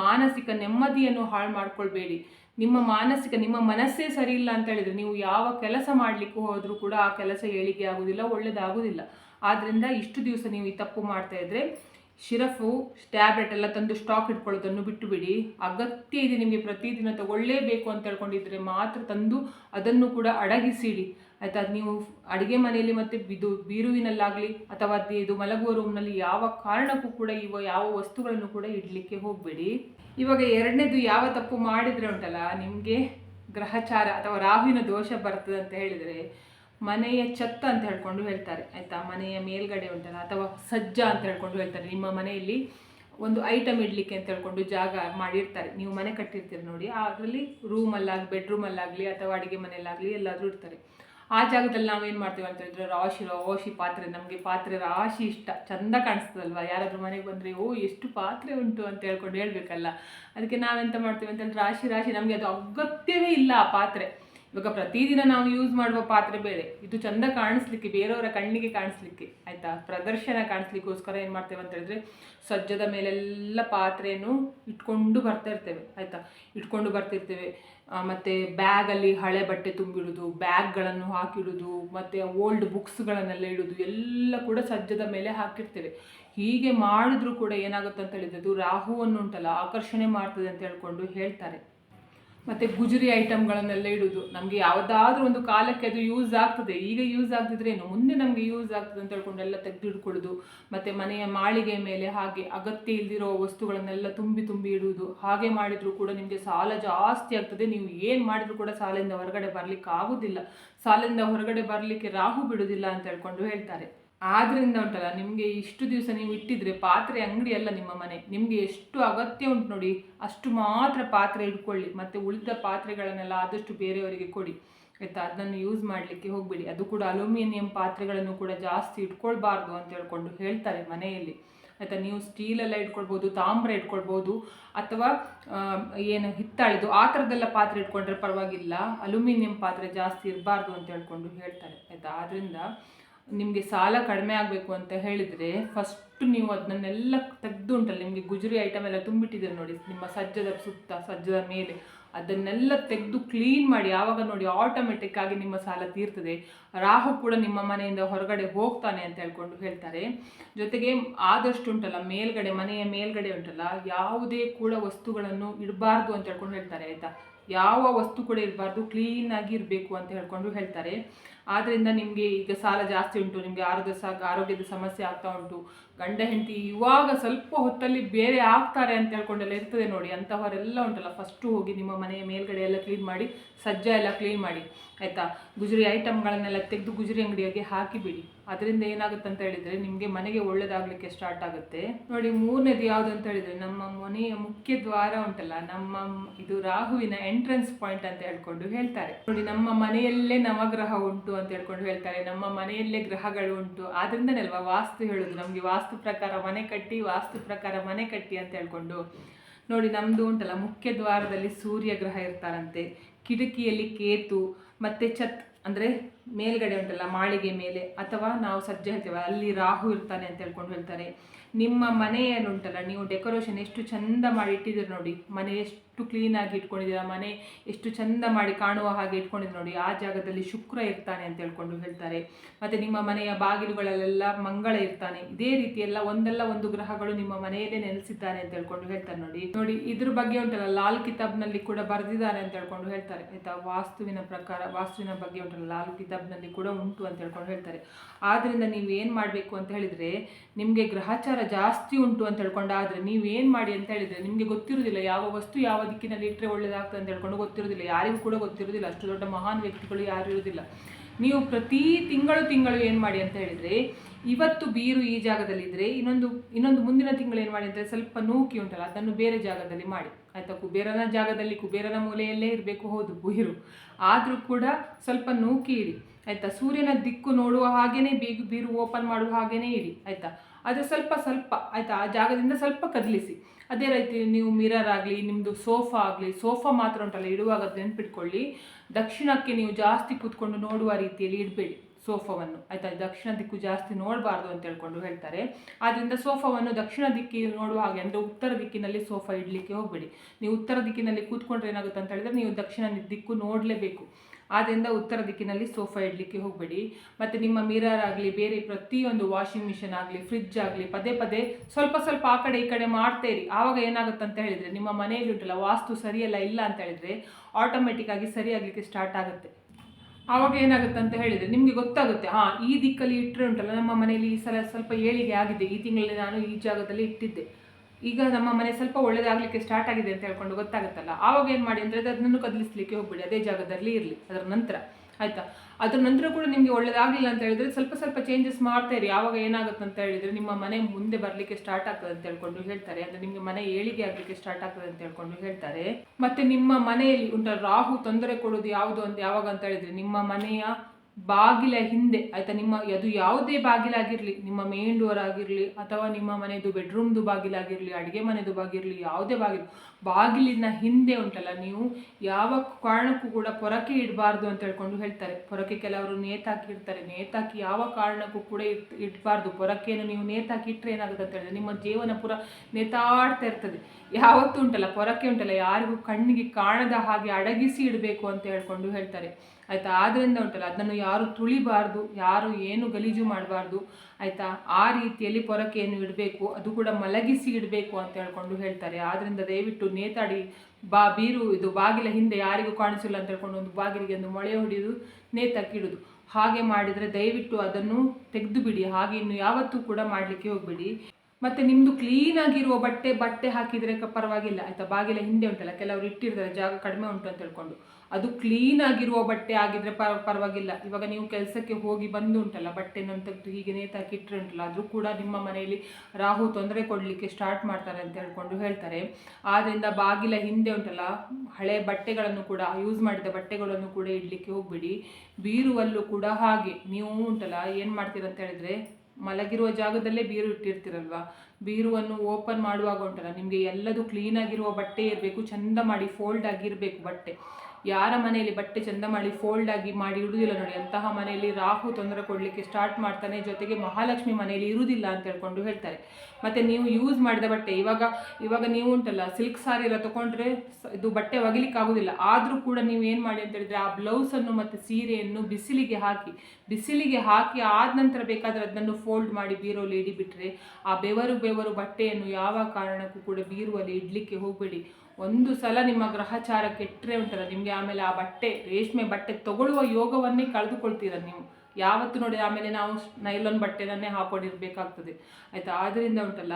Speaker 1: ಮಾನಸಿಕ ನೆಮ್ಮದಿಯನ್ನು ಹಾಳು ಮಾಡ್ಕೊಳ್ಬೇಡಿ. ನಿಮ್ಮ ಮಾನಸಿಕ, ನಿಮ್ಮ ಮನಸ್ಸೇ ಸರಿ ಇಲ್ಲ ಅಂತ ಹೇಳಿದ್ರೆ ನೀವು ಯಾವ ಕೆಲಸ ಮಾಡಲಿಕ್ಕೆ ಹೋದರೂ ಕೂಡ ಆ ಕೆಲಸ ಏಳಿಗೆ ಆಗೋದಿಲ್ಲ ಒಳ್ಳೆಯದಾಗುವುದಿಲ್ಲ ಆದ್ದರಿಂದ ಇಷ್ಟು ದಿವಸ ನೀವು ಈ ತಪ್ಪು ಮಾಡ್ತಾ ಇದ್ರೆ ಶಿರಫು ಟ್ಯಾಬ್ಲೆಟ್ ಎಲ್ಲ ತಂದು ಸ್ಟಾಕ್ ಇಟ್ಕೊಳ್ಳೋದನ್ನು ಬಿಟ್ಟು ಬಿಡಿ ಅಗತ್ಯ ಇದೆ ನಿಮಗೆ ಪ್ರತಿದಿನ ತಗೊಳ್ಳೇಬೇಕು ಅಂತ ಹೇಳ್ಕೊಂಡಿದ್ರೆ ಮಾತ್ರ ತಂದು ಅದನ್ನು ಕೂಡ ಅಡಗಿಸಿಡಿ. ಆಯಿತಾ? ಅದು ನೀವು ಅಡುಗೆ ಮನೆಯಲ್ಲಿ ಮತ್ತು ಇದು ಬೀರುವಿನಲ್ಲಾಗಲಿ ಅಥವಾ ಇದು ಮಲಗುವ ರೂಮ್ನಲ್ಲಿ ಯಾವ ಕಾರಣಕ್ಕೂ ಕೂಡ ಇವ ಯಾವ ವಸ್ತುಗಳನ್ನು ಕೂಡ ಇಡಲಿಕ್ಕೆ ಹೋಗಬೇಡಿ. ಇವಾಗ ಎರಡನೇದು ಯಾವ ತಪ್ಪು ಮಾಡಿದರೆ ಉಂಟಲ್ಲ, ನಿಮಗೆ ಗ್ರಹಚಾರ ಅಥವಾ ರಾಹುವಿನ ದೋಷ ಬರ್ತದೆ ಅಂತ ಹೇಳಿದರೆ ಮನೆಯ ಛತ್ತ ಅಂತ ಹೇಳ್ಕೊಂಡು ಹೇಳ್ತಾರೆ, ಆಯಿತಾ? ಮನೆಯ ಮೇಲ್ಗಡೆ ಉಂಟಲ್ಲ, ಅಥವಾ ಸಜ್ಜ ಅಂತ ಹೇಳ್ಕೊಂಡು ಹೇಳ್ತಾರೆ. ನಿಮ್ಮ ಮನೆಯಲ್ಲಿ ಒಂದು ಐಟಮ್ ಇಡಲಿಕ್ಕೆ ಅಂತ ಹೇಳ್ಕೊಂಡು ಜಾಗ ಮಾಡಿರ್ತಾರೆ. ನೀವು ಮನೆ ಕಟ್ಟಿರ್ತೀರಿ ನೋಡಿ, ಅದರಲ್ಲಿ ರೂಮಲ್ಲಾಗಲಿ ಬೆಡ್ರೂಮಲ್ಲಾಗಲಿ ಅಥವಾ ಅಡುಗೆ ಮನೆಯಲ್ಲಾಗಲಿ ಎಲ್ಲಾದರೂ ಇರ್ತಾರೆ ಆ ಜಾಗದಲ್ಲಿ ನಾವೇನು ಮಾಡ್ತೀವಿ ಅಂತ ಹೇಳಿದ್ರೆ, ರಾಶಿ ರಾಶಿ ಪಾತ್ರೆ. ನಮಗೆ ಪಾತ್ರೆ ರಾಶಿ ಇಷ್ಟ. ಚಂದ ಕಾಣಿಸ್ತದಲ್ವ? ಯಾರಾದರೂ ಮನೆಗೆ ಬಂದರೆ, ಓ, ಎಷ್ಟು ಪಾತ್ರೆ ಉಂಟು ಅಂತ ಹೇಳ್ಕೊಂಡು ಹೇಳಬೇಕಲ್ಲ. ಅದಕ್ಕೆ ನಾವೆಂತ ಮಾಡ್ತೀವಿ ಅಂತ ಹೇಳಿದ್ರೆ, ರಾಶಿ ರಾಶಿ. ನಮಗೆ ಅದು ಅಗತ್ಯವೇ ಇಲ್ಲ ಆ ಪಾತ್ರೆ. ಇವಾಗ ಪ್ರತಿದಿನ ನಾವು ಯೂಸ್ ಮಾಡುವ ಪಾತ್ರೆ ಬೇರೆ. ಇದು ಚಂದ ಕಾಣಿಸ್ಲಿಕ್ಕೆ, ಬೇರೆಯವರ ಕಣ್ಣಿಗೆ ಕಾಣಿಸ್ಲಿಕ್ಕೆ, ಆಯಿತಾ? ಪ್ರದರ್ಶನ ಕಾಣಿಸ್ಲಿಕ್ಕೋಸ್ಕರ ಏನು ಮಾಡ್ತೇವೆ ಅಂತ ಹೇಳಿದ್ರೆ, ಸಜ್ಜದ ಮೇಲೆಲ್ಲ ಪಾತ್ರೆಯನ್ನು ಇಟ್ಕೊಂಡು ಬರ್ತಾ ಇರ್ತೇವೆ, ಆಯಿತಾ? ಇಟ್ಕೊಂಡು ಬರ್ತಿರ್ತೇವೆ ಮತ್ತು ಬ್ಯಾಗಲ್ಲಿ ಹಳೆ ಬಟ್ಟೆ ತುಂಬಿಡುದು, ಬ್ಯಾಗ್ಗಳನ್ನು ಹಾಕಿಡುದು, ಮತ್ತು ಓಲ್ಡ್ ಬುಕ್ಸ್ಗಳನ್ನೆಲ್ಲ ಇಡುದು, ಎಲ್ಲ ಕೂಡ ಸಜ್ಜದ ಮೇಲೆ ಹಾಕಿರ್ತೇವೆ. ಹೀಗೆ ಮಾಡಿದ್ರೂ ಕೂಡ ಏನಾಗುತ್ತೆ ಅಂತ ಹೇಳಿದ್ರೆ, ಅದು ರಾಹುವನ್ನು ಉಂಟಲ್ಲ, ಆಕರ್ಷಣೆ ಮಾಡ್ತದೆ ಅಂತ ಹೇಳ್ಕೊಂಡು ಹೇಳ್ತಾರೆ. ಮತ್ತು ಗುಜರಿ ಐಟಮ್ಗಳನ್ನೆಲ್ಲ ಇಡೋದು. ನಮಗೆ ಯಾವುದಾದ್ರೂ ಒಂದು ಕಾಲಕ್ಕೆ ಅದು ಯೂಸ್ ಆಗ್ತದೆ. ಈಗ ಯೂಸ್ ಆಗ್ತಿದ್ರೆ ಏನು? ಮುಂದೆ ನಮಗೆ ಯೂಸ್ ಆಗ್ತದೆ ಅಂತ ಹೇಳ್ಕೊಂಡು ಎಲ್ಲ ತೆಗೆದಿಡ್ಕೊಳ್ಳೋದು. ಮತ್ತು ಮನೆಯ ಮಾಳಿಗೆ ಮೇಲೆ ಹಾಗೆ ಅಗತ್ಯ ಇಲ್ದಿರೋ ವಸ್ತುಗಳನ್ನೆಲ್ಲ ತುಂಬಿ ತುಂಬಿ ಇಡುವುದು ಹಾಗೆ ಮಾಡಿದರೂ ಕೂಡ ನಿಮಗೆ ಸಾಲ ಜಾಸ್ತಿ ಆಗ್ತದೆ. ನೀವು ಏನು ಮಾಡಿದರೂ ಕೂಡ ಸಾಲದಿಂದ ಹೊರಗಡೆ ಬರಲಿಕ್ಕೆ ಆಗೋದಿಲ್ಲ ಸಾಲದಿಂದ ಹೊರಗಡೆ ಬರಲಿಕ್ಕೆ ರಾಹು ಬಿಡೋದಿಲ್ಲ ಅಂತ ಹೇಳ್ಕೊಂಡು ಹೇಳ್ತಾರೆ. ಆದ್ರಿಂದ ಉಂಟಲ್ಲ, ನಿಮಗೆ ಇಷ್ಟು ದಿವಸ ನೀವು ಇಟ್ಟಿದ್ರೆ ಪಾತ್ರೆ ಅಂಗಡಿ ಅಲ್ಲ ನಿಮ್ಮ ಮನೆ. ನಿಮಗೆ ಎಷ್ಟು ಅಗತ್ಯ ಉಂಟು ನೋಡಿ, ಅಷ್ಟು ಮಾತ್ರ ಪಾತ್ರೆ ಇಟ್ಕೊಳ್ಳಿ, ಮತ್ತು ಉಳಿದ ಪಾತ್ರೆಗಳನ್ನೆಲ್ಲ ಆದಷ್ಟು ಬೇರೆಯವರಿಗೆ ಕೊಡಿ. ಆಯಿತಾ? ಅದನ್ನು ಯೂಸ್ ಮಾಡಲಿಕ್ಕೆ ಹೋಗಬೇಡಿ. ಅದು ಕೂಡ ಅಲ್ಯೂಮಿನಿಯಂ ಪಾತ್ರೆಗಳನ್ನು ಕೂಡ ಜಾಸ್ತಿ ಇಟ್ಕೊಳ್ಬಾರ್ದು ಅಂತ ಹೇಳ್ಕೊಂಡು ಹೇಳ್ತಾರೆ ಮನೆಯಲ್ಲಿ. ಆಯಿತಾ? ನೀವು ಸ್ಟೀಲೆಲ್ಲ ಇಟ್ಕೊಳ್ಬೋದು, ತಾಮ್ರ ಇಟ್ಕೊಳ್ಬೋದು, ಅಥವಾ ಏನು ಹಿತ್ತಾಳಿದು, ಆ ಥರದ್ದೆಲ್ಲ ಪಾತ್ರೆ ಇಟ್ಕೊಂಡ್ರೆ ಪರವಾಗಿಲ್ಲ. ಅಲ್ಯೂಮಿನಿಯಂ ಪಾತ್ರೆ ಜಾಸ್ತಿ ಇರಬಾರ್ದು ಅಂತ ಹೇಳ್ಕೊಂಡು ಹೇಳ್ತಾರೆ. ಆಯಿತಾ? ಆದ್ದರಿಂದ ನಿಮಗೆ ಸಾಲ ಕಡಿಮೆ ಆಗಬೇಕು ಅಂತ ಹೇಳಿದರೆ ಫಸ್ಟ್ ನೀವು ಅದನ್ನೆಲ್ಲ ತೆಗೆದು ಉಂಟಲ್ಲ, ನಿಮಗೆ ಗುಜರಿ ಐಟಮ್ ಎಲ್ಲ ತುಂಬಿಟ್ಟಿದ್ದೀರಿ ನೋಡಿ, ನಿಮ್ಮ ಸಜ್ಜದ ಸುತ್ತ, ಸಜ್ಜದ ಮೇಲೆ ಅದನ್ನೆಲ್ಲ ತೆಗೆದು ಕ್ಲೀನ್ ಮಾಡಿ, ಆವಾಗ ನೋಡಿ ಆಟೋಮೆಟಿಕ್ ಆಗಿ ನಿಮ್ಮ ಸಾಲ ತೀರ್ತದೆ. ರಾಹು ಕೂಡ ನಿಮ್ಮ ಮನೆಯಿಂದ ಹೊರಗಡೆ ಹೋಗ್ತಾನೆ ಅಂತ ಹೇಳ್ಕೊಂಡು ಹೇಳ್ತಾರೆ. ಜೊತೆಗೆ ಆದಷ್ಟು ಉಂಟಲ್ಲ, ಮೇಲ್ಗಡೆ, ಮನೆಯ ಮೇಲ್ಗಡೆ ಉಂಟಲ್ಲ, ಯಾವುದೇ ಕೂಡ ವಸ್ತುಗಳನ್ನು ಇಡಬಾರ್ದು ಅಂತ ಹೇಳ್ಕೊಂಡು ಹೇಳ್ತಾರೆ, ಆಯಿತಾ? ಯಾವ ವಸ್ತು ಕೂಡ ಇರಬಾರ್ದು ಕ್ಲೀನಾಗಿ ಇರಬೇಕು ಅಂತ ಹೇಳ್ಕೊಂಡು ಹೇಳ್ತಾರೆ. ಆದ್ದರಿಂದ ನಿಮಗೆ ಈಗ ಸಾಲ ಜಾಸ್ತಿ ಉಂಟು, ನಿಮಗೆ ಆರೋಗ್ಯ ಆರೋಗ್ಯದ ಸಮಸ್ಯೆ ಆಗ್ತಾ ಉಂಟು. ಗಂಡ, ಹೆಂಡತಿ ಇವಾಗ ಸ್ವಲ್ಪ ಹೊತ್ತಲ್ಲಿ ಬೇರೆ ಆಗ್ತಾರೆ ಅಂತ ಹೇಳ್ಕೊಂಡೆಲ್ಲ ಇರ್ತದೆ ನೋಡಿ. ಅಂಥವರೆಲ್ಲ ಉಂಟಲ್ಲ ಫಸ್ಟು ಹೋಗಿ ನಿಮ್ಮ ಮನೆಯ ಮೇಲ್ಗಡೆ ಎಲ್ಲ ಕ್ಲೀನ್ ಮಾಡಿ, ಸಜ್ಜ ಎಲ್ಲ ಕ್ಲೀನ್ ಮಾಡಿ. ಆಯಿತಾ? ಗುಜರಿ ಐಟಮ್ಗಳನ್ನೆಲ್ಲ ತೆಗೆದು ಗುಜರಿ ಅಂಗಡಿಯಾಗೆ ಹಾಕಿಬಿಡಿ. ಅದರಿಂದ ಏನಾಗುತ್ತೆ ಅಂತ ಹೇಳಿದರೆ, ನಿಮಗೆ ಮನೆಗೆ ಒಳ್ಳೇದಾಗಲಿಕ್ಕೆ ಸ್ಟಾರ್ಟ್ ಆಗುತ್ತೆ. ನೋಡಿ, ಮೂರನೇದು ಯಾವುದು ಅಂತ ಹೇಳಿದರೆ, ನಮ್ಮ ಮನೆಯ ಮುಖ್ಯ ದ್ವಾರ ಉಂಟಲ್ಲ, ನಮ್ಮ ಇದು ರಾಹುವಿನ ಎಂಟ್ರೆನ್ಸ್ ಪಾಯಿಂಟ್ ಅಂತ ಹೇಳ್ಕೊಂಡು ಹೇಳ್ತಾರೆ. ನೋಡಿ, ನಮ್ಮ ಮನೆಯಲ್ಲೇ ನವಗ್ರಹ ಉಂಟು ಅಂತ ಹೇಳ್ಕೊಂಡು ಹೇಳ್ತಾರೆ. ನಮ್ಮ ಮನೆಯಲ್ಲೇ ಗ್ರಹಗಳು ಉಂಟು. ಆದ್ರಿಂದನೇ ಅಲ್ವಾ, ವಾಸ್ತು ಹೇಳೋದು. ನಮಗೆ ವಾಸ್ತು ಪ್ರಕಾರ ಮನೆ ಕಟ್ಟಿ, ವಾಸ್ತು ಪ್ರಕಾರ ಮನೆ ಕಟ್ಟಿ ಅಂತ ಹೇಳ್ಕೊಂಡು. ನೋಡಿ ನಮ್ಮದು ಉಂಟಲ್ಲ, ಮುಖ್ಯ ದ್ವಾರದಲ್ಲಿ ಸೂರ್ಯ ಗ್ರಹ ಇರ್ತಾರಂತೆ. ಕಿಟಕಿಯಲ್ಲಿ ಕೇತು, ಮತ್ತು ಛತ್ ಅಂದರೆ ಮೇಲ್ಗಡೆ ಉಂಟಲ್ಲ, ಮಾಳಿಗೆ ಮೇಲೆ, ಅಥವಾ ನಾವು ಸಜ್ಜೆ ಹೇಳ್ತೇವೆ, ಅಲ್ಲಿ ರಾಹು ಇರ್ತಾನೆ ಅಂತ ಹೇಳ್ಕೊಂಡು ಹೇಳ್ತಾರೆ. ನಿಮ್ಮ ಮನೆಯನ್ನುಂಟಲ್ಲ ನೀವು ಡೆಕೋರೇಷನ್ ಎಷ್ಟು ಚಂದ ಮಾಡಿ ಇಟ್ಟಿದ್ದೀರಿ ನೋಡಿ, ಮನೆ ಎಷ್ಟು ಕ್ಲೀನಾಗಿ ಇಟ್ಕೊಂಡಿದ್ದೀರಾ? ಮನೆ ಎಷ್ಟು ಚಂದ ಮಾಡಿ ಕಾಣುವ ಹಾಗೆ ಇಟ್ಕೊಂಡಿದ್ರು ನೋಡಿ. ಆ ಜಾಗದಲ್ಲಿ ಶುಕ್ರ ಇರ್ತಾನೆ ಅಂತ ಹೇಳ್ಕೊಂಡು ಹೇಳ್ತಾರೆ. ಮತ್ತು ನಿಮ್ಮ ಮನೆಯ ಬಾಗಿಲುಗಳಲ್ಲೆಲ್ಲ ಮಂಗಳ ಇರ್ತಾನೆ. ಇದೇ ರೀತಿ ಎಲ್ಲ ಒಂದಲ್ಲ ಒಂದು ಗ್ರಹಗಳು ನಿಮ್ಮ ಮನೆಯಲ್ಲೇ ನೆಲೆಸಿದ್ದಾನೆ ಅಂತ ಹೇಳ್ಕೊಂಡು ಹೇಳ್ತಾರೆ ನೋಡಿ. ನೋಡಿ, ಇದ್ರ ಬಗ್ಗೆ ಉಂಟಲ್ಲ, ಲಾಲ್ ಕಿತಾಬ್ನಲ್ಲಿ ಕೂಡ ಬರೆದಿದ್ದಾರೆ ಅಂತ ಹೇಳ್ಕೊಂಡು ಹೇಳ್ತಾರೆ. ಆಯ್ತಾ? ವಾಸ್ತುವಿನ ಪ್ರಕಾರ, ವಾಸ್ತುವಿನ ಬಗ್ಗೆ ಉಂಟಲ್ಲ, ಲಾಲ್ ಕಿತಾಬ್ನಲ್ಲಿ ಕೂಡ ಉಂಟು ಅಂತ ಹೇಳ್ಕೊಂಡು ಹೇಳ್ತಾರೆ. ಆದ್ದರಿಂದ ನೀವು ಏನು ಮಾಡಬೇಕು ಅಂತ ಹೇಳಿದರೆ, ನಿಮಗೆ ಗ್ರಹಚಾರ ಜಾಸ್ತಿ ಉಂಟು ಅಂತ ಹೇಳ್ಕೊಂಡು ಆದರೆ ನೀವು ಏನು ಮಾಡಿ ಅಂತ ಹೇಳಿದರೆ, ನಿಮಗೆ ಗೊತ್ತಿರೋದಿಲ್ಲ ಯಾವ ವಸ್ತು ಯಾವ ದಿಕ್ಕಿನಲ್ಲಿ ಇಟ್ಟರೆ ಒಳ್ಳೇದಾಗ್ತದೆ ಅಂತ ಹೇಳ್ಕೊಂಡು ಗೊತ್ತಿರೋದಿಲ್ಲ. ಯಾರಿಗೂ ಕೂಡ ಗೊತ್ತಿರೋದಿಲ್ಲ. ಅಷ್ಟು ದೊಡ್ಡ ಮಹಾನ್ ವ್ಯಕ್ತಿಗಳು ಯಾರು ಇರೋದಿಲ್ಲ. ನೀವು ಪ್ರತಿ ತಿಂಗಳು ತಿಂಗಳು ಏನು ಮಾಡಿ ಅಂತ ಹೇಳಿದರೆ, ಇವತ್ತು ಬೀರು ಈ ಜಾಗದಲ್ಲಿದ್ದರೆ ಇನ್ನೊಂದು ಇನ್ನೊಂದು ಮುಂದಿನ ತಿಂಗಳು ಏನು ಮಾಡಿ ಅಂದರೆ ಸ್ವಲ್ಪ ನೂಕಿ ಉಂಟಲ್ಲ, ಅದನ್ನು ಬೇರೆ ಜಾಗದಲ್ಲಿ ಮಾಡಿ. ಆಯಿತಾ? ಕುಬೇರನ ಜಾಗದಲ್ಲಿ ಕುಬೇರನ ಮೂಲೆಯಲ್ಲೇ ಇರಬೇಕು ಹೌದು ಬೀರು. ಆದರೂ ಕೂಡ ಸ್ವಲ್ಪ ನೂಕಿ ಇಡಿ. ಆಯಿತಾ? ಸೂರ್ಯನ ದಿಕ್ಕು ನೋಡುವ ಹಾಗೇನೇ, ಬೀಗ, ಬೀರು ಓಪನ್ ಮಾಡುವ ಹಾಗೇನೇ ಇಡಿ. ಆಯಿತಾ? ಅದು ಸ್ವಲ್ಪ ಸ್ವಲ್ಪ, ಆಯಿತಾ? ಆ ಜಾಗದಿಂದ ಸ್ವಲ್ಪ ಕದಲಿಸಿ. ಅದೇ ರೀತಿ ನೀವು ಮಿರರ್ ಆಗಲಿ ನಿಮ್ಮದು ಸೋಫಾ ಆಗಲಿ ಸೋಫಾ ಮಾತ್ರ ಉಂಟಲ್ಲ, ಇಡುವಾಗ ನೆನ್ಪಿಟ್ಕೊಳ್ಳಿ. ದಕ್ಷಿಣಕ್ಕೆ ನೀವು ಜಾಸ್ತಿ ಕೂತ್ಕೊಂಡು ನೋಡುವ ರೀತಿಯಲ್ಲಿ ಇಡಬೇಡಿ ಸೋಫಾವನ್ನು. ಆಯಿತಾ? ದಕ್ಷಿಣ ದಿಕ್ಕು ಜಾಸ್ತಿ ನೋಡಬಾರ್ದು ಅಂತ ಹೇಳ್ಕೊಂಡು ಹೇಳ್ತಾರೆ. ಆದ್ದರಿಂದ ಸೋಫಾವನ್ನು ದಕ್ಷಿಣ ದಿಕ್ಕಿ ನೋಡುವ ಹಾಗೆ, ಅಂದರೆ ಉತ್ತರ ದಿಕ್ಕಿನಲ್ಲಿ ಸೋಫಾ ಇಡಲಿಕ್ಕೆ ಹೋಗಬೇಡಿ. ನೀವು ಉತ್ತರ ದಿಕ್ಕಿನಲ್ಲಿ ಕೂತ್ಕೊಂಡ್ರೆ ಏನಾಗುತ್ತೆ ಅಂತ ಹೇಳಿದ್ರೆ, ನೀವು ದಕ್ಷಿಣ ದಿಕ್ಕು ನೋಡಲೇಬೇಕು. ಆದ್ದರಿಂದ ಉತ್ತರ ದಿಕ್ಕಿನಲ್ಲಿ ಸೋಫಾ ಇಡಲಿಕ್ಕೆ ಹೋಗಬೇಡಿ. ಮತ್ತು ನಿಮ್ಮ ಮಿರರ್ ಆಗಲಿ, ಬೇರೆ ಪ್ರತಿಯೊಂದು ವಾಷಿಂಗ್ ಮಿಷಿನ್ ಆಗಲಿ ಫ್ರಿಜ್ ಆಗಲಿ, ಪದೇ ಪದೇ ಸ್ವಲ್ಪ ಸ್ವಲ್ಪ ಆ ಕಡೆ ಈ ಕಡೆ ಮಾಡ್ತಾ ಇರಿ. ಆವಾಗ ಏನಾಗುತ್ತೆ ಅಂತ ಹೇಳಿದರೆ, ನಿಮ್ಮ ಮನೆಯಲ್ಲಿ ಉಂಟಲ್ಲ, ವಾಸ್ತು ಸರಿಯಲ್ಲ, ಇಲ್ಲ ಅಂತ ಹೇಳಿದರೆ ಆಟೋಮೆಟಿಕ್ ಆಗಿ ಸರಿಯಾಗಲಿಕ್ಕೆ ಸ್ಟಾರ್ಟ್ ಆಗುತ್ತೆ. ಆವಾಗ ಏನಾಗುತ್ತೆ ಅಂತ ಹೇಳಿದರೆ, ನಿಮಗೆ ಗೊತ್ತಾಗುತ್ತೆ, ಹಾಂ, ಈ ದಿಕ್ಕಲ್ಲಿ ಇಟ್ಟರೆ ಉಂಟಲ್ಲ, ನಮ್ಮ ಮನೆಯಲ್ಲಿ ಈ ಸಲ ಸ್ವಲ್ಪ ಏಳಿಗೆ ಆಗಿದೆ. ಈ ತಿಂಗಳಲ್ಲಿ ನಾನು ಈ ಜಾಗದಲ್ಲಿ ಇಟ್ಟಿದ್ದೆ. ಈಗ ನಮ್ಮ ಮನೆ ಸ್ವಲ್ಪ ಒಳ್ಳೇದಾಗಲಿಕ್ಕೆ ಸ್ಟಾರ್ಟ್ ಆಗಿದೆ ಅಂತ ಹೇಳ್ಕೊಂಡು ಗೊತ್ತಾಗುತ್ತಲ್ಲ? ಆವಾಗ ಏನು ಮಾಡಿ ಅಂದರೆ ಅದನ್ನು ಕದಲಿಸ್ಲಿಕ್ಕೆ ಹೋಗ್ಬಿಡಿ, ಅದೇ ಜಾಗದಲ್ಲಿ ಇರಲಿ, ಅದರ ನಂತರ. ಆಯಿತಾ? ಅದ್ರ ನಂತರ ಕೂಡ ನಿಮಗೆ ಒಳ್ಳೇದಾಗಲಿಲ್ಲ ಅಂತ ಹೇಳಿದ್ರೆ ಸ್ವಲ್ಪ ಸ್ವಲ್ಪ ಚೇಂಜಸ್ ಮಾಡ್ತಾ ಇರಿ. ಆವಾಗ ಏನಾಗುತ್ತೆ ಅಂತ ಹೇಳಿದರೆ ನಿಮ್ಮ ಮನೆ ಮುಂದೆ ಬರಲಿಕ್ಕೆ ಸ್ಟಾರ್ಟ್ ಆಗ್ತದೆ ಅಂತ ಹೇಳ್ಕೊಂಡು ಹೇಳ್ತಾರೆ. ಅಂದರೆ ನಿಮಗೆ ಮನೆ ಏಳಿಗೆ ಆಗಲಿಕ್ಕೆ ಸ್ಟಾರ್ಟ್ ಆಗ್ತದೆ ಅಂತ ಹೇಳ್ಕೊಂಡು ಹೇಳ್ತಾರೆ. ಮತ್ತು ನಿಮ್ಮ ಮನೆಯಲ್ಲಿ ಉಂಟ ರಾಹು ತೊಂದರೆ ಕೊಡೋದು ಯಾವುದು ಅಂತ ಯಾವಾಗ ಅಂತ ಹೇಳಿದರೆ ನಿಮ್ಮ ಮನೆಯ ಬಾಗಿಲ ಹಿಂದೆ, ಆಯ್ತಾ ನಿಮ್ಮ, ಅದು ಯಾವುದೇ ಬಾಗಿಲಾಗಿರಲಿ ನಿಮ್ಮ ಮೇನ್ ಡೋರ್ ಆಗಿರಲಿ, ಅಥವಾ ನಿಮ್ಮ ಮನೆಯದು ಬೆಡ್ರೂಮ್ದು ಬಾಗಿಲಾಗಿರಲಿ ಅಡುಗೆ ಮನೆದು ಬಾಗಿರಲಿ, ಯಾವುದೇ ಬಾಗಿಲು ಬಾಗಿಲಿನ ಹಿಂದೆ ಉಂಟಲ್ಲ, ನೀವು ಯಾವ ಕಾರಣಕ್ಕೂ ಕೂಡ ಪೊರಕೆ ಇಡಬಾರ್ದು ಅಂತ ಹೇಳ್ಕೊಂಡು ಹೇಳ್ತಾರೆ. ಪೊರಕೆ ಕೆಲವರು ನೇತಾಕಿರ್ತಾರೆ ನೇತಾಕಿ ಯಾವ ಕಾರಣಕ್ಕೂ ಕೂಡ ಇಟ್, ಇಡಬಾರ್ದು. ಪೊರಕೆಯನ್ನು ನೀವು ನೇತಾಕಿ ಇಟ್ಟರೆ ಏನಾಗುತ್ತೆ ಅಂತ ಹೇಳಿದ್ರೆ, ನಿಮ್ಮ ಜೀವನ ಪೂರ ನೇತಾಡ್ತಾ ಇರ್ತದೆ. ಯಾವತ್ತೂ ಉಂಟಲ್ಲ, ಪೊರಕೆ ಉಂಟಲ್ಲ. ಯಾರಿಗೂ ಕಣ್ಣಿಗೆ ಕಾಣದ ಹಾಗೆ ಅಡಗಿಸಿ ಇಡಬೇಕು ಅಂತ ಹೇಳ್ಕೊಂಡು ಹೇಳ್ತಾರೆ. ಆಯಿತಾ? ಆದ್ದರಿಂದ ಉಂಟಲ್ಲ, ಅದನ್ನು ಯಾರು ತುಳಿಬಾರ್ದು, ಯಾರು ಏನು ಗಲೀಜು ಮಾಡಬಾರ್ದು ಆಯಿತಾ? ಆ ರೀತಿಯಲ್ಲಿ ಪೊರಕೆಯನ್ನು ಇಡಬೇಕು, ಅದು ಕೂಡ ಮಲಗಿಸಿ ಇಡಬೇಕು ಅಂತ ಹೇಳ್ಕೊಂಡು ಹೇಳ್ತಾರೆ. ಆದ್ದರಿಂದ ದಯವಿಟ್ಟು ನೇತಾಡಿ, ಬಾ ಬೀರು, ಇದು ಬಾಗಿಲ ಹಿಂದೆ ಯಾರಿಗೂ ಕಾಣಿಸಿಲ್ಲ ಅಂತ ಹೇಳ್ಕೊಂಡು ಒಂದು ಬಾಗಿಲಿಗೆ ಒಂದು ಮೊಳೆ ಹೊಡೆಯೋದು ನೇತಾಕಿಡೋದು ಹಾಗೆ ಮಾಡಿದರೆ ದಯವಿಟ್ಟು ಅದನ್ನು ತೆಗೆದು ಬಿಡಿ ಹಾಗೆ ಇನ್ನು ಯಾವತ್ತೂ ಕೂಡ ಮಾಡಲಿಕ್ಕೆ ಹೋಗಬೇಡಿ. ಮತ್ತೆ ನಿಮ್ಮದು ಕ್ಲೀನ್ ಆಗಿರುವ ಬಟ್ಟೆ ಬಟ್ಟೆ ಹಾಕಿದ್ರೆ ಪರವಾಗಿಲ್ಲ. ಆಯಿತಾ? ಬಾಗಿಲ ಹಿಂದೆ ಉಂಟಲ್ಲ, ಕೆಲವರು ಇಟ್ಟಿರ್ತಾರೆ, ಜಾಗ ಕಡಿಮೆ ಉಂಟು ಅಂತ ಹೇಳ್ಕೊಂಡು. ಅದು ಕ್ಲೀನ್ ಆಗಿರುವ ಬಟ್ಟೆ ಆಗಿದ್ರೆ ಪರ ಪರವಾಗಿಲ್ಲ. ಇವಾಗ ನೀವು ಕೆಲಸಕ್ಕೆ ಹೋಗಿ ಬಂದು ಉಂಟಲ್ಲ, ಬಟ್ಟೆನ ತೆಗೆದು ಹೀಗೆ ನೇತಾಕಿ ಇಟ್ಟರೆ ಉಂಟಲ್ಲ ಅದು ಕೂಡ ನಿಮ್ಮ ಮನೆಯಲ್ಲಿ ರಾಹು ತೊಂದರೆ ಕೊಡಲಿಕ್ಕೆ ಸ್ಟಾರ್ಟ್ ಮಾಡ್ತಾರೆ ಅಂತ ಹೇಳ್ಕೊಂಡು ಹೇಳ್ತಾರೆ. ಆದ್ದರಿಂದ ಬಾಗಿಲ ಹಿಂದೆ ಉಂಟಲ್ಲ, ಹಳೆ ಬಟ್ಟೆಗಳನ್ನು ಕೂಡ ಯೂಸ್ ಮಾಡಿದ ಬಟ್ಟೆಗಳನ್ನು ಕೂಡ ಇಡ್ಲಿಕ್ಕೆ ಹೋಗ್ಬಿಡಿ. ಬೀರುವಲ್ಲೂ ಕೂಡ ಹಾಗೆ. ನೀವು ಉಂಟಲ್ಲ, ಏನು ಮಾಡ್ತೀರಂತ ಹೇಳಿದ್ರೆ ಮಲಗಿರುವ ಜಾಗದಲ್ಲೇ ಬೀರು ಇಟ್ಟಿರ್ತೀರಲ್ವ? ಬೀರುವನ್ನು ಓಪನ್ ಮಾಡುವಾಗ ಉಂಟಲ್ಲ, ನಿಮಗೆ ಎಲ್ಲದೂ ಕ್ಲೀನಾಗಿರುವ ಬಟ್ಟೆ ಇರಬೇಕು, ಚಂದ ಮಾಡಿ ಫೋಲ್ಡ್ ಆಗಿರಬೇಕು ಬಟ್ಟೆ. ಯಾರ ಮನೆಯಲ್ಲಿ ಬಟ್ಟೆ ಚಂದ ಮಾಡಿ ಫೋಲ್ಡ್ ಆಗಿ ಮಾಡಿ ಇಡುವುದಿಲ್ಲ ನೋಡಿ. ಅಂತಹ ಮನೆಯಲ್ಲಿ ರಾಹು ತೊಂದರೆ ಕೊಡಲಿಕ್ಕೆ ಸ್ಟಾರ್ಟ್ ಮಾಡ್ತಾನೆ, ಜೊತೆಗೆ ಮಹಾಲಕ್ಷ್ಮಿ ಮನೆಯಲ್ಲಿ ಇರುವುದಿಲ್ಲ ಅಂತ ಹೇಳ್ಕೊಂಡು ಹೇಳ್ತಾರೆ. ಮತ್ತೆ ನೀವು ಯೂಸ್ ಮಾಡಿದ ಬಟ್ಟೆ, ಇವಾಗ ಇವಾಗ ನೀವು ಉಂಟಲ್ಲ ಸಿಲ್ಕ್ ಸಾರಿ ಎಲ್ಲ ತಗೊಂಡ್ರೆ ಇದು ಬಟ್ಟೆ ಒಗಿಲಿಕ್ಕೆ ಆಗೋದಿಲ್ಲ. ಆದರೂ ಕೂಡ ನೀವು ಏನು ಮಾಡಿ ಅಂತ ಹೇಳಿದ್ರೆ ಆ ಬ್ಲೌಸನ್ನು ಮತ್ತು ಸೀರೆಯನ್ನು ಬಿಸಿಲಿಗೆ ಹಾಕಿ ಬಿಸಿಲಿಗೆ ಹಾಕಿ ಆದ ನಂತರ ಬೇಕಾದರೆ ಅದನ್ನು ಫೋಲ್ಡ್ ಮಾಡಿ ಬೀರೋಲಿ ಇಡಿಬಿಟ್ರೆ ಆ ಬೆವರು ಬೆವರು ಬಟ್ಟೆಯನ್ನು ಯಾವ ಕಾರಣಕ್ಕೂ ಕೂಡ ಬೀರುವಲ್ಲಿ ಇಡಲಿಕ್ಕೆ ಹೋಗಬೇಡಿ. ಒಂದು ಸಲ ನಿಮ್ಮ ಗ್ರಹಚಾರ ಕೆಟ್ಟರೆ ಉಂಟಲ್ಲ, ನಿಮಗೆ ಆಮೇಲೆ ಆ ಬಟ್ಟೆ, ರೇಷ್ಮೆ ಬಟ್ಟೆ ತಗೊಳ್ಳುವ ಯೋಗವನ್ನೇ ಕಳೆದುಕೊಳ್ತೀರ ನೀವು. ಯಾವತ್ತು ನೋಡಿ ಆಮೇಲೆ ನಾವು ನೈಲಾನ್ ಬಟ್ಟೆನನ್ನೇ ಹಾಕೊಂಡಿರ್ಬೇಕಾಗ್ತದೆ. ಆಯ್ತಾ? ಆದ್ದರಿಂದ ಉಂಟಲ್ಲ,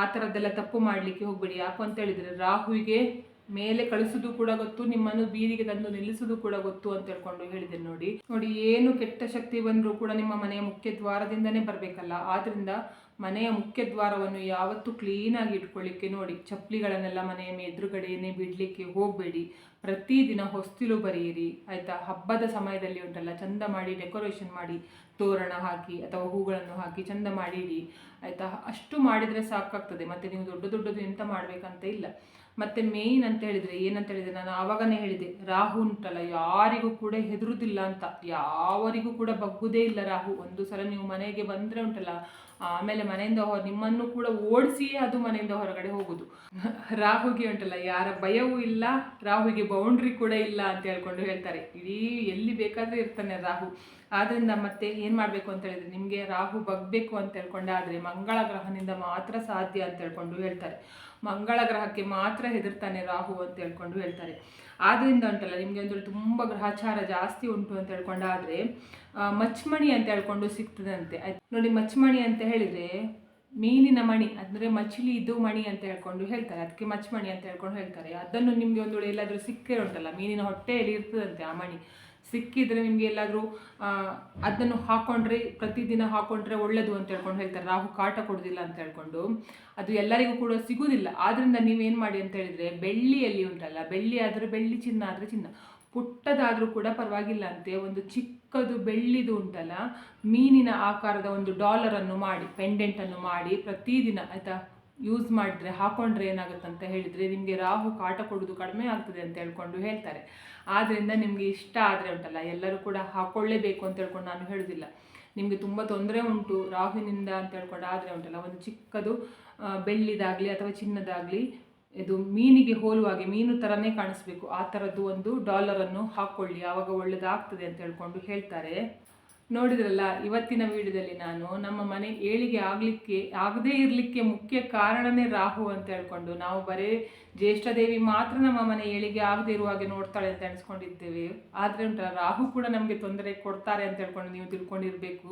Speaker 1: ಆ ಥರದ್ದೆಲ್ಲ ತಪ್ಪು ಮಾಡಲಿಕ್ಕೆ ಹೋಗ್ಬೇಡಿ. ಯಾಕೆ ಅಂತ ಹೇಳಿದರೆ ರಾಹುವಿಗೆ ಮೇಲೆ ಕಳಿಸೋದು ಕೂಡ ಗೊತ್ತು, ನಿಮ್ಮನ್ನು ಬೀದಿಗೆ ತಂದು ನಿಲ್ಲಿಸೋದು ಕೂಡ ಗೊತ್ತು ಅಂತ ಹೇಳ್ಕೊಂಡು ಹೇಳಿದೆ ನೋಡಿ. ನೋಡಿ, ಏನು ಕೆಟ್ಟ ಶಕ್ತಿ ಬಂದರೂ ಕೂಡ ನಿಮ್ಮ ಮನೆಯ ಮುಖ್ಯ ದ್ವಾರದಿಂದನೇ ಬರಬೇಕಲ್ಲ. ಆದ್ರಿಂದ ಮನೆಯ ಮುಖ್ಯ ದ್ವಾರವನ್ನು ಯಾವತ್ತೂ ಕ್ಲೀನಾಗಿ ಇಟ್ಕೊಳ್ಳಿಕ್ಕೆ ನೋಡಿ. ಚಪ್ಪಲಿಗಳನ್ನೆಲ್ಲ ಮನೆಯ ಎದುರುಗಡೆಯೇ ಬಿಡಲಿಕ್ಕೆ ಹೋಗಬೇಡಿ. ಪ್ರತಿದಿನ ಹೊಸ್ತಿಲು ಬರೆಯಿರಿ. ಆಯಿತಾ? ಹಬ್ಬದ ಸಮಯದಲ್ಲಿ ಉಂಟಲ್ಲ, ಚಂದ ಮಾಡಿ ಡೆಕೋರೇಷನ್ ಮಾಡಿ, ತೋರಣ ಹಾಕಿ ಅಥವಾ ಹೂಗಳನ್ನು ಹಾಕಿ ಚಂದ ಮಾಡಿ ಇಡಿ ಆಯಿತಾ? ಅಷ್ಟು ಮಾಡಿದರೆ ಸಾಕಾಗ್ತದೆ. ಮತ್ತು ನೀವು ದೊಡ್ಡ ದೊಡ್ಡದು ಎಂತ ಮಾಡಬೇಕಂತ ಇಲ್ಲ. ಮತ್ತು ಮೇಯ್ನ್ ಅಂತ ಹೇಳಿದರೆ, ಏನಂತ ಹೇಳಿದರೆ ನಾನು ಆವಾಗನೇ ಹೇಳಿದೆ, ರಾಹು ಉಂಟಲ್ಲ, ಯಾರಿಗೂ ಕೂಡ ಹೆದರುದಿಲ್ಲ ಅಂತ. ಯಾವರಿಗೂ ಕೂಡ ಬಗ್ಗುದೇ ಇಲ್ಲ ರಾಹು. ಒಂದು ಸಲ ನೀವು ಮನೆಗೆ ಬಂದರೆ ಉಂಟಲ್ಲ ಆಮೇಲೆ ಮನೆಯಿಂದ ಹೊರ ನಿಮ್ಮನ್ನು ಕೂಡ ಓಡಿಸಿಯೇ ಅದು ಮನೆಯಿಂದ ಹೊರಗಡೆ ಹೋಗುದು. ರಾಹುಗೆ ಉಂಟಲ್ಲ, ಯಾರ ಭಯವೂ ಇಲ್ಲ, ರಾಹುಗೆ ಬೌಂಡ್ರಿ ಕೂಡ ಇಲ್ಲ ಅಂತ ಹೇಳ್ಕೊಂಡು ಹೇಳ್ತಾರೆ. ಇಡೀ ಎಲ್ಲಿ ಬೇಕಾದರೂ ಇರ್ತಾನೆ ರಾಹು. ಆದ್ರಿಂದ ಮತ್ತೆ ಏನು ಮಾಡಬೇಕು ಅಂತ ಹೇಳಿದ್ರೆ, ನಿಮಗೆ ರಾಹು ಬಗ್ಬೇಕು ಅಂತ ಹೇಳ್ಕೊಂಡಾದರೆ ಮಂಗಳ ಗ್ರಹನಿಂದ ಮಾತ್ರ ಸಾಧ್ಯ ಅಂತ ಹೇಳ್ಕೊಂಡು ಹೇಳ್ತಾರೆ. ಮಂಗಳ ಗ್ರಹಕ್ಕೆ ಮಾತ್ರ ಹೆದರ್ತಾನೆ ರಾಹು ಅಂತ ಹೇಳ್ಕೊಂಡು ಹೇಳ್ತಾರೆ. ಆದ್ದರಿಂದ ಉಂಟಲ್ಲ, ನಿಮಗೆ ಒಂದು ತುಂಬ ಗ್ರಹಚಾರ ಜಾಸ್ತಿ ಉಂಟು ಅಂತ ಹೇಳ್ಕೊಂಡಾದ್ರೆ ಮಚ್ಮಣಿ ಅಂತ ಹೇಳ್ಕೊಂಡು ಸಿಗ್ತದಂತೆ. ನೋಡಿ ಮಚ್ಮಣಿ ಅಂತ ಹೇಳಿದ್ರೆ ಮೀನಿನ ಮಣಿ, ಅಂದರೆ ಮಚ್ಲಿ ಇದು ಮಣಿ ಅಂತ ಹೇಳ್ಕೊಂಡು ಹೇಳ್ತಾರೆ. ಅದಕ್ಕೆ ಮಚ್ಮಣಿ ಅಂತ ಹೇಳ್ಕೊಂಡು ಹೇಳ್ತಾರೆ. ಅದನ್ನು ನಿಮಗೆ ಒಂದು ವೇಳೆ ಎಲ್ಲಾದರೂ ಸಿಕ್ಕೇ ಉಂಟಲ್ಲ, ಮೀನಿನ ಹೊಟ್ಟೆಯಲ್ಲಿ ಇರ್ತದಂತೆ ಆ ಮಣಿ. ಸಿಕ್ಕಿದ್ರೆ ನಿಮಗೆ ಎಲ್ಲಾದರೂ ಅದನ್ನು ಹಾಕೊಂಡ್ರೆ, ಪ್ರತಿದಿನ ಹಾಕೊಂಡ್ರೆ ಒಳ್ಳೆಯದು ಅಂತ ಹೇಳ್ಕೊಂಡು ಹೇಳ್ತಾರೆ. ರಾಹು ಕಾಟ ಕೊಡೋದಿಲ್ಲ ಅಂತ ಹೇಳ್ಕೊಂಡು. ಅದು ಎಲ್ಲರಿಗೂ ಕೂಡ ಸಿಗುವುದಿಲ್ಲ ಆದ್ದರಿಂದ ನೀವೇನು ಮಾಡಿ ಅಂತ ಹೇಳಿದ್ರೆ, ಬೆಳ್ಳಿಯಲ್ಲಿ ಉಂಟಲ್ಲ, ಬೆಳ್ಳಿ ಆದರೆ ಬೆಳ್ಳಿ ಚಿನ್ನ, ಆದರೆ ಚಿನ್ನ. ಪುಟ್ಟದಾದರೂ ಕೂಡ ಪರವಾಗಿಲ್ಲ ಅಂತೆ. ಒಂದು ಚಿಕ್ಕದು ಬೆಳ್ಳಿದು ಉಂಟಲ್ಲ, ಮೀನಿನ ಆಕಾರದ ಒಂದು ಡಾಲರನ್ನು ಮಾಡಿ ಪೆಂಡೆಂಟನ್ನು ಮಾಡಿ ಪ್ರತಿದಿನ ಆಯಿತಾ ಯೂಸ್ ಮಾಡಿದ್ರೆ, ಹಾಕೊಂಡ್ರೆ ಏನಾಗುತ್ತೆ ಅಂತ ಹೇಳಿದರೆ ನಿಮಗೆ ರಾಹು ಕಾಟ ಕೊಡೋದು ಕಡಿಮೆ ಆಗ್ತದೆ ಅಂತ ಹೇಳ್ಕೊಂಡು ಹೇಳ್ತಾರೆ. ಆದ್ದರಿಂದ ನಿಮಗೆ ಇಷ್ಟ ಆದರೆ ಉಂಟಲ್ಲ, ಎಲ್ಲರೂ ಕೂಡ ಹಾಕೊಳ್ಳೇಬೇಕು ಅಂತ ಹೇಳ್ಕೊಂಡು ನಾನು ಹೇಳೋದಿಲ್ಲ. ನಿಮಗೆ ತುಂಬ ತೊಂದರೆ ಉಂಟು ರಾಹುವಿನಿಂದ ಅಂತ ಹೇಳ್ಕೊಂಡು ಆದರೆ ಉಂಟಲ್ಲ, ಒಂದು ಚಿಕ್ಕದು ಬೆಳ್ಳಿದಾಗಲಿ ಅಥವಾ ಚಿನ್ನದಾಗಲಿ ಇದು ಮೀನಿಗೆ ಹೋಲುವಾಗೆ ಮೀನು ಥರನೇ ಕಾಣಿಸ್ಬೇಕು. ಆ ಥರದ್ದು ಒಂದು ಡಾಲರನ್ನು ಹಾಕ್ಕೊಳ್ಳಿ ಆವಾಗ ಒಳ್ಳೆಯದಾಗ್ತದೆ ಅಂತ ಹೇಳ್ಕೊಂಡು ಹೇಳ್ತಾರೆ. ನೋಡಿದ್ರಲ್ಲ, ಇವತ್ತಿನ ವಿಡಿಯೋದಲ್ಲಿ ನಾನು ನಮ್ಮ ಮನೆ ಏಳಿಗೆ ಆಗಲಿಕ್ಕೆ, ಆಗದೇ ಇರಲಿಕ್ಕೆ ಮುಖ್ಯ ಕಾರಣನೇ ರಾಹು ಅಂತ ಹೇಳ್ಕೊಂಡು ನಾವು ಬರೀ ಜ್ಯೇಷ್ಠದೇವಿ ಮಾತ್ರ ನಮ್ಮ ಮನೆ ಏಳಿಗೆ ಆಗದೆ ಇರುವ ಹಾಗೆ ನೋಡ್ತಾಳೆ ಅಂತ ಅನ್ಸ್ಕೊಂಡಿದ್ದೇವೆ ಆದರೆ ರಾಹು ಕೂಡ ನಮಗೆ ತೊಂದರೆ ಕೊಡ್ತಾರೆ ಅಂತ ಹೇಳ್ಕೊಂಡು ನೀವು ತಿಳ್ಕೊಂಡಿರಬೇಕು.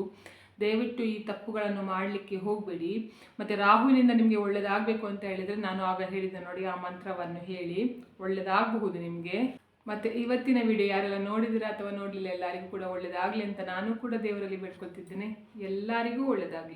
Speaker 1: ದಯವಿಟ್ಟು ಈ ತಪ್ಪುಗಳನ್ನು ಮಾಡಲಿಕ್ಕೆ ಹೋಗಬೇಡಿ. ಮತ್ತು ರಾಹುವಿನಿಂದ ನಿಮಗೆ ಒಳ್ಳೆಯದಾಗಬೇಕು ಅಂತ ಹೇಳಿದರೆ ನಾನು ಆಗ ಹೇಳಿದ್ದೆ ನೋಡಿ ಆ ಮಂತ್ರವನ್ನು ಹೇಳಿ. ಒಳ್ಳೆಯದಾಗಬಹುದು ನಿಮಗೆ. ಮತ್ತು ಇವತ್ತಿನ ವಿಡಿಯೋ ಯಾರೆಲ್ಲ ನೋಡಿದಿರ ಅಥವಾ ನೋಡಲಿಲ್ಲ ಎಲ್ಲರಿಗೂ ಕೂಡ ಒಳ್ಳೆಯದಾಗಲಿ ಅಂತ ನಾನು ಕೂಡ ದೇವರಲ್ಲಿ ಬೇಡ್ಕೊಳ್ತಿದ್ದೇನೆ. ಎಲ್ಲರಿಗೂ ಒಳ್ಳೆಯದಾಗಲಿ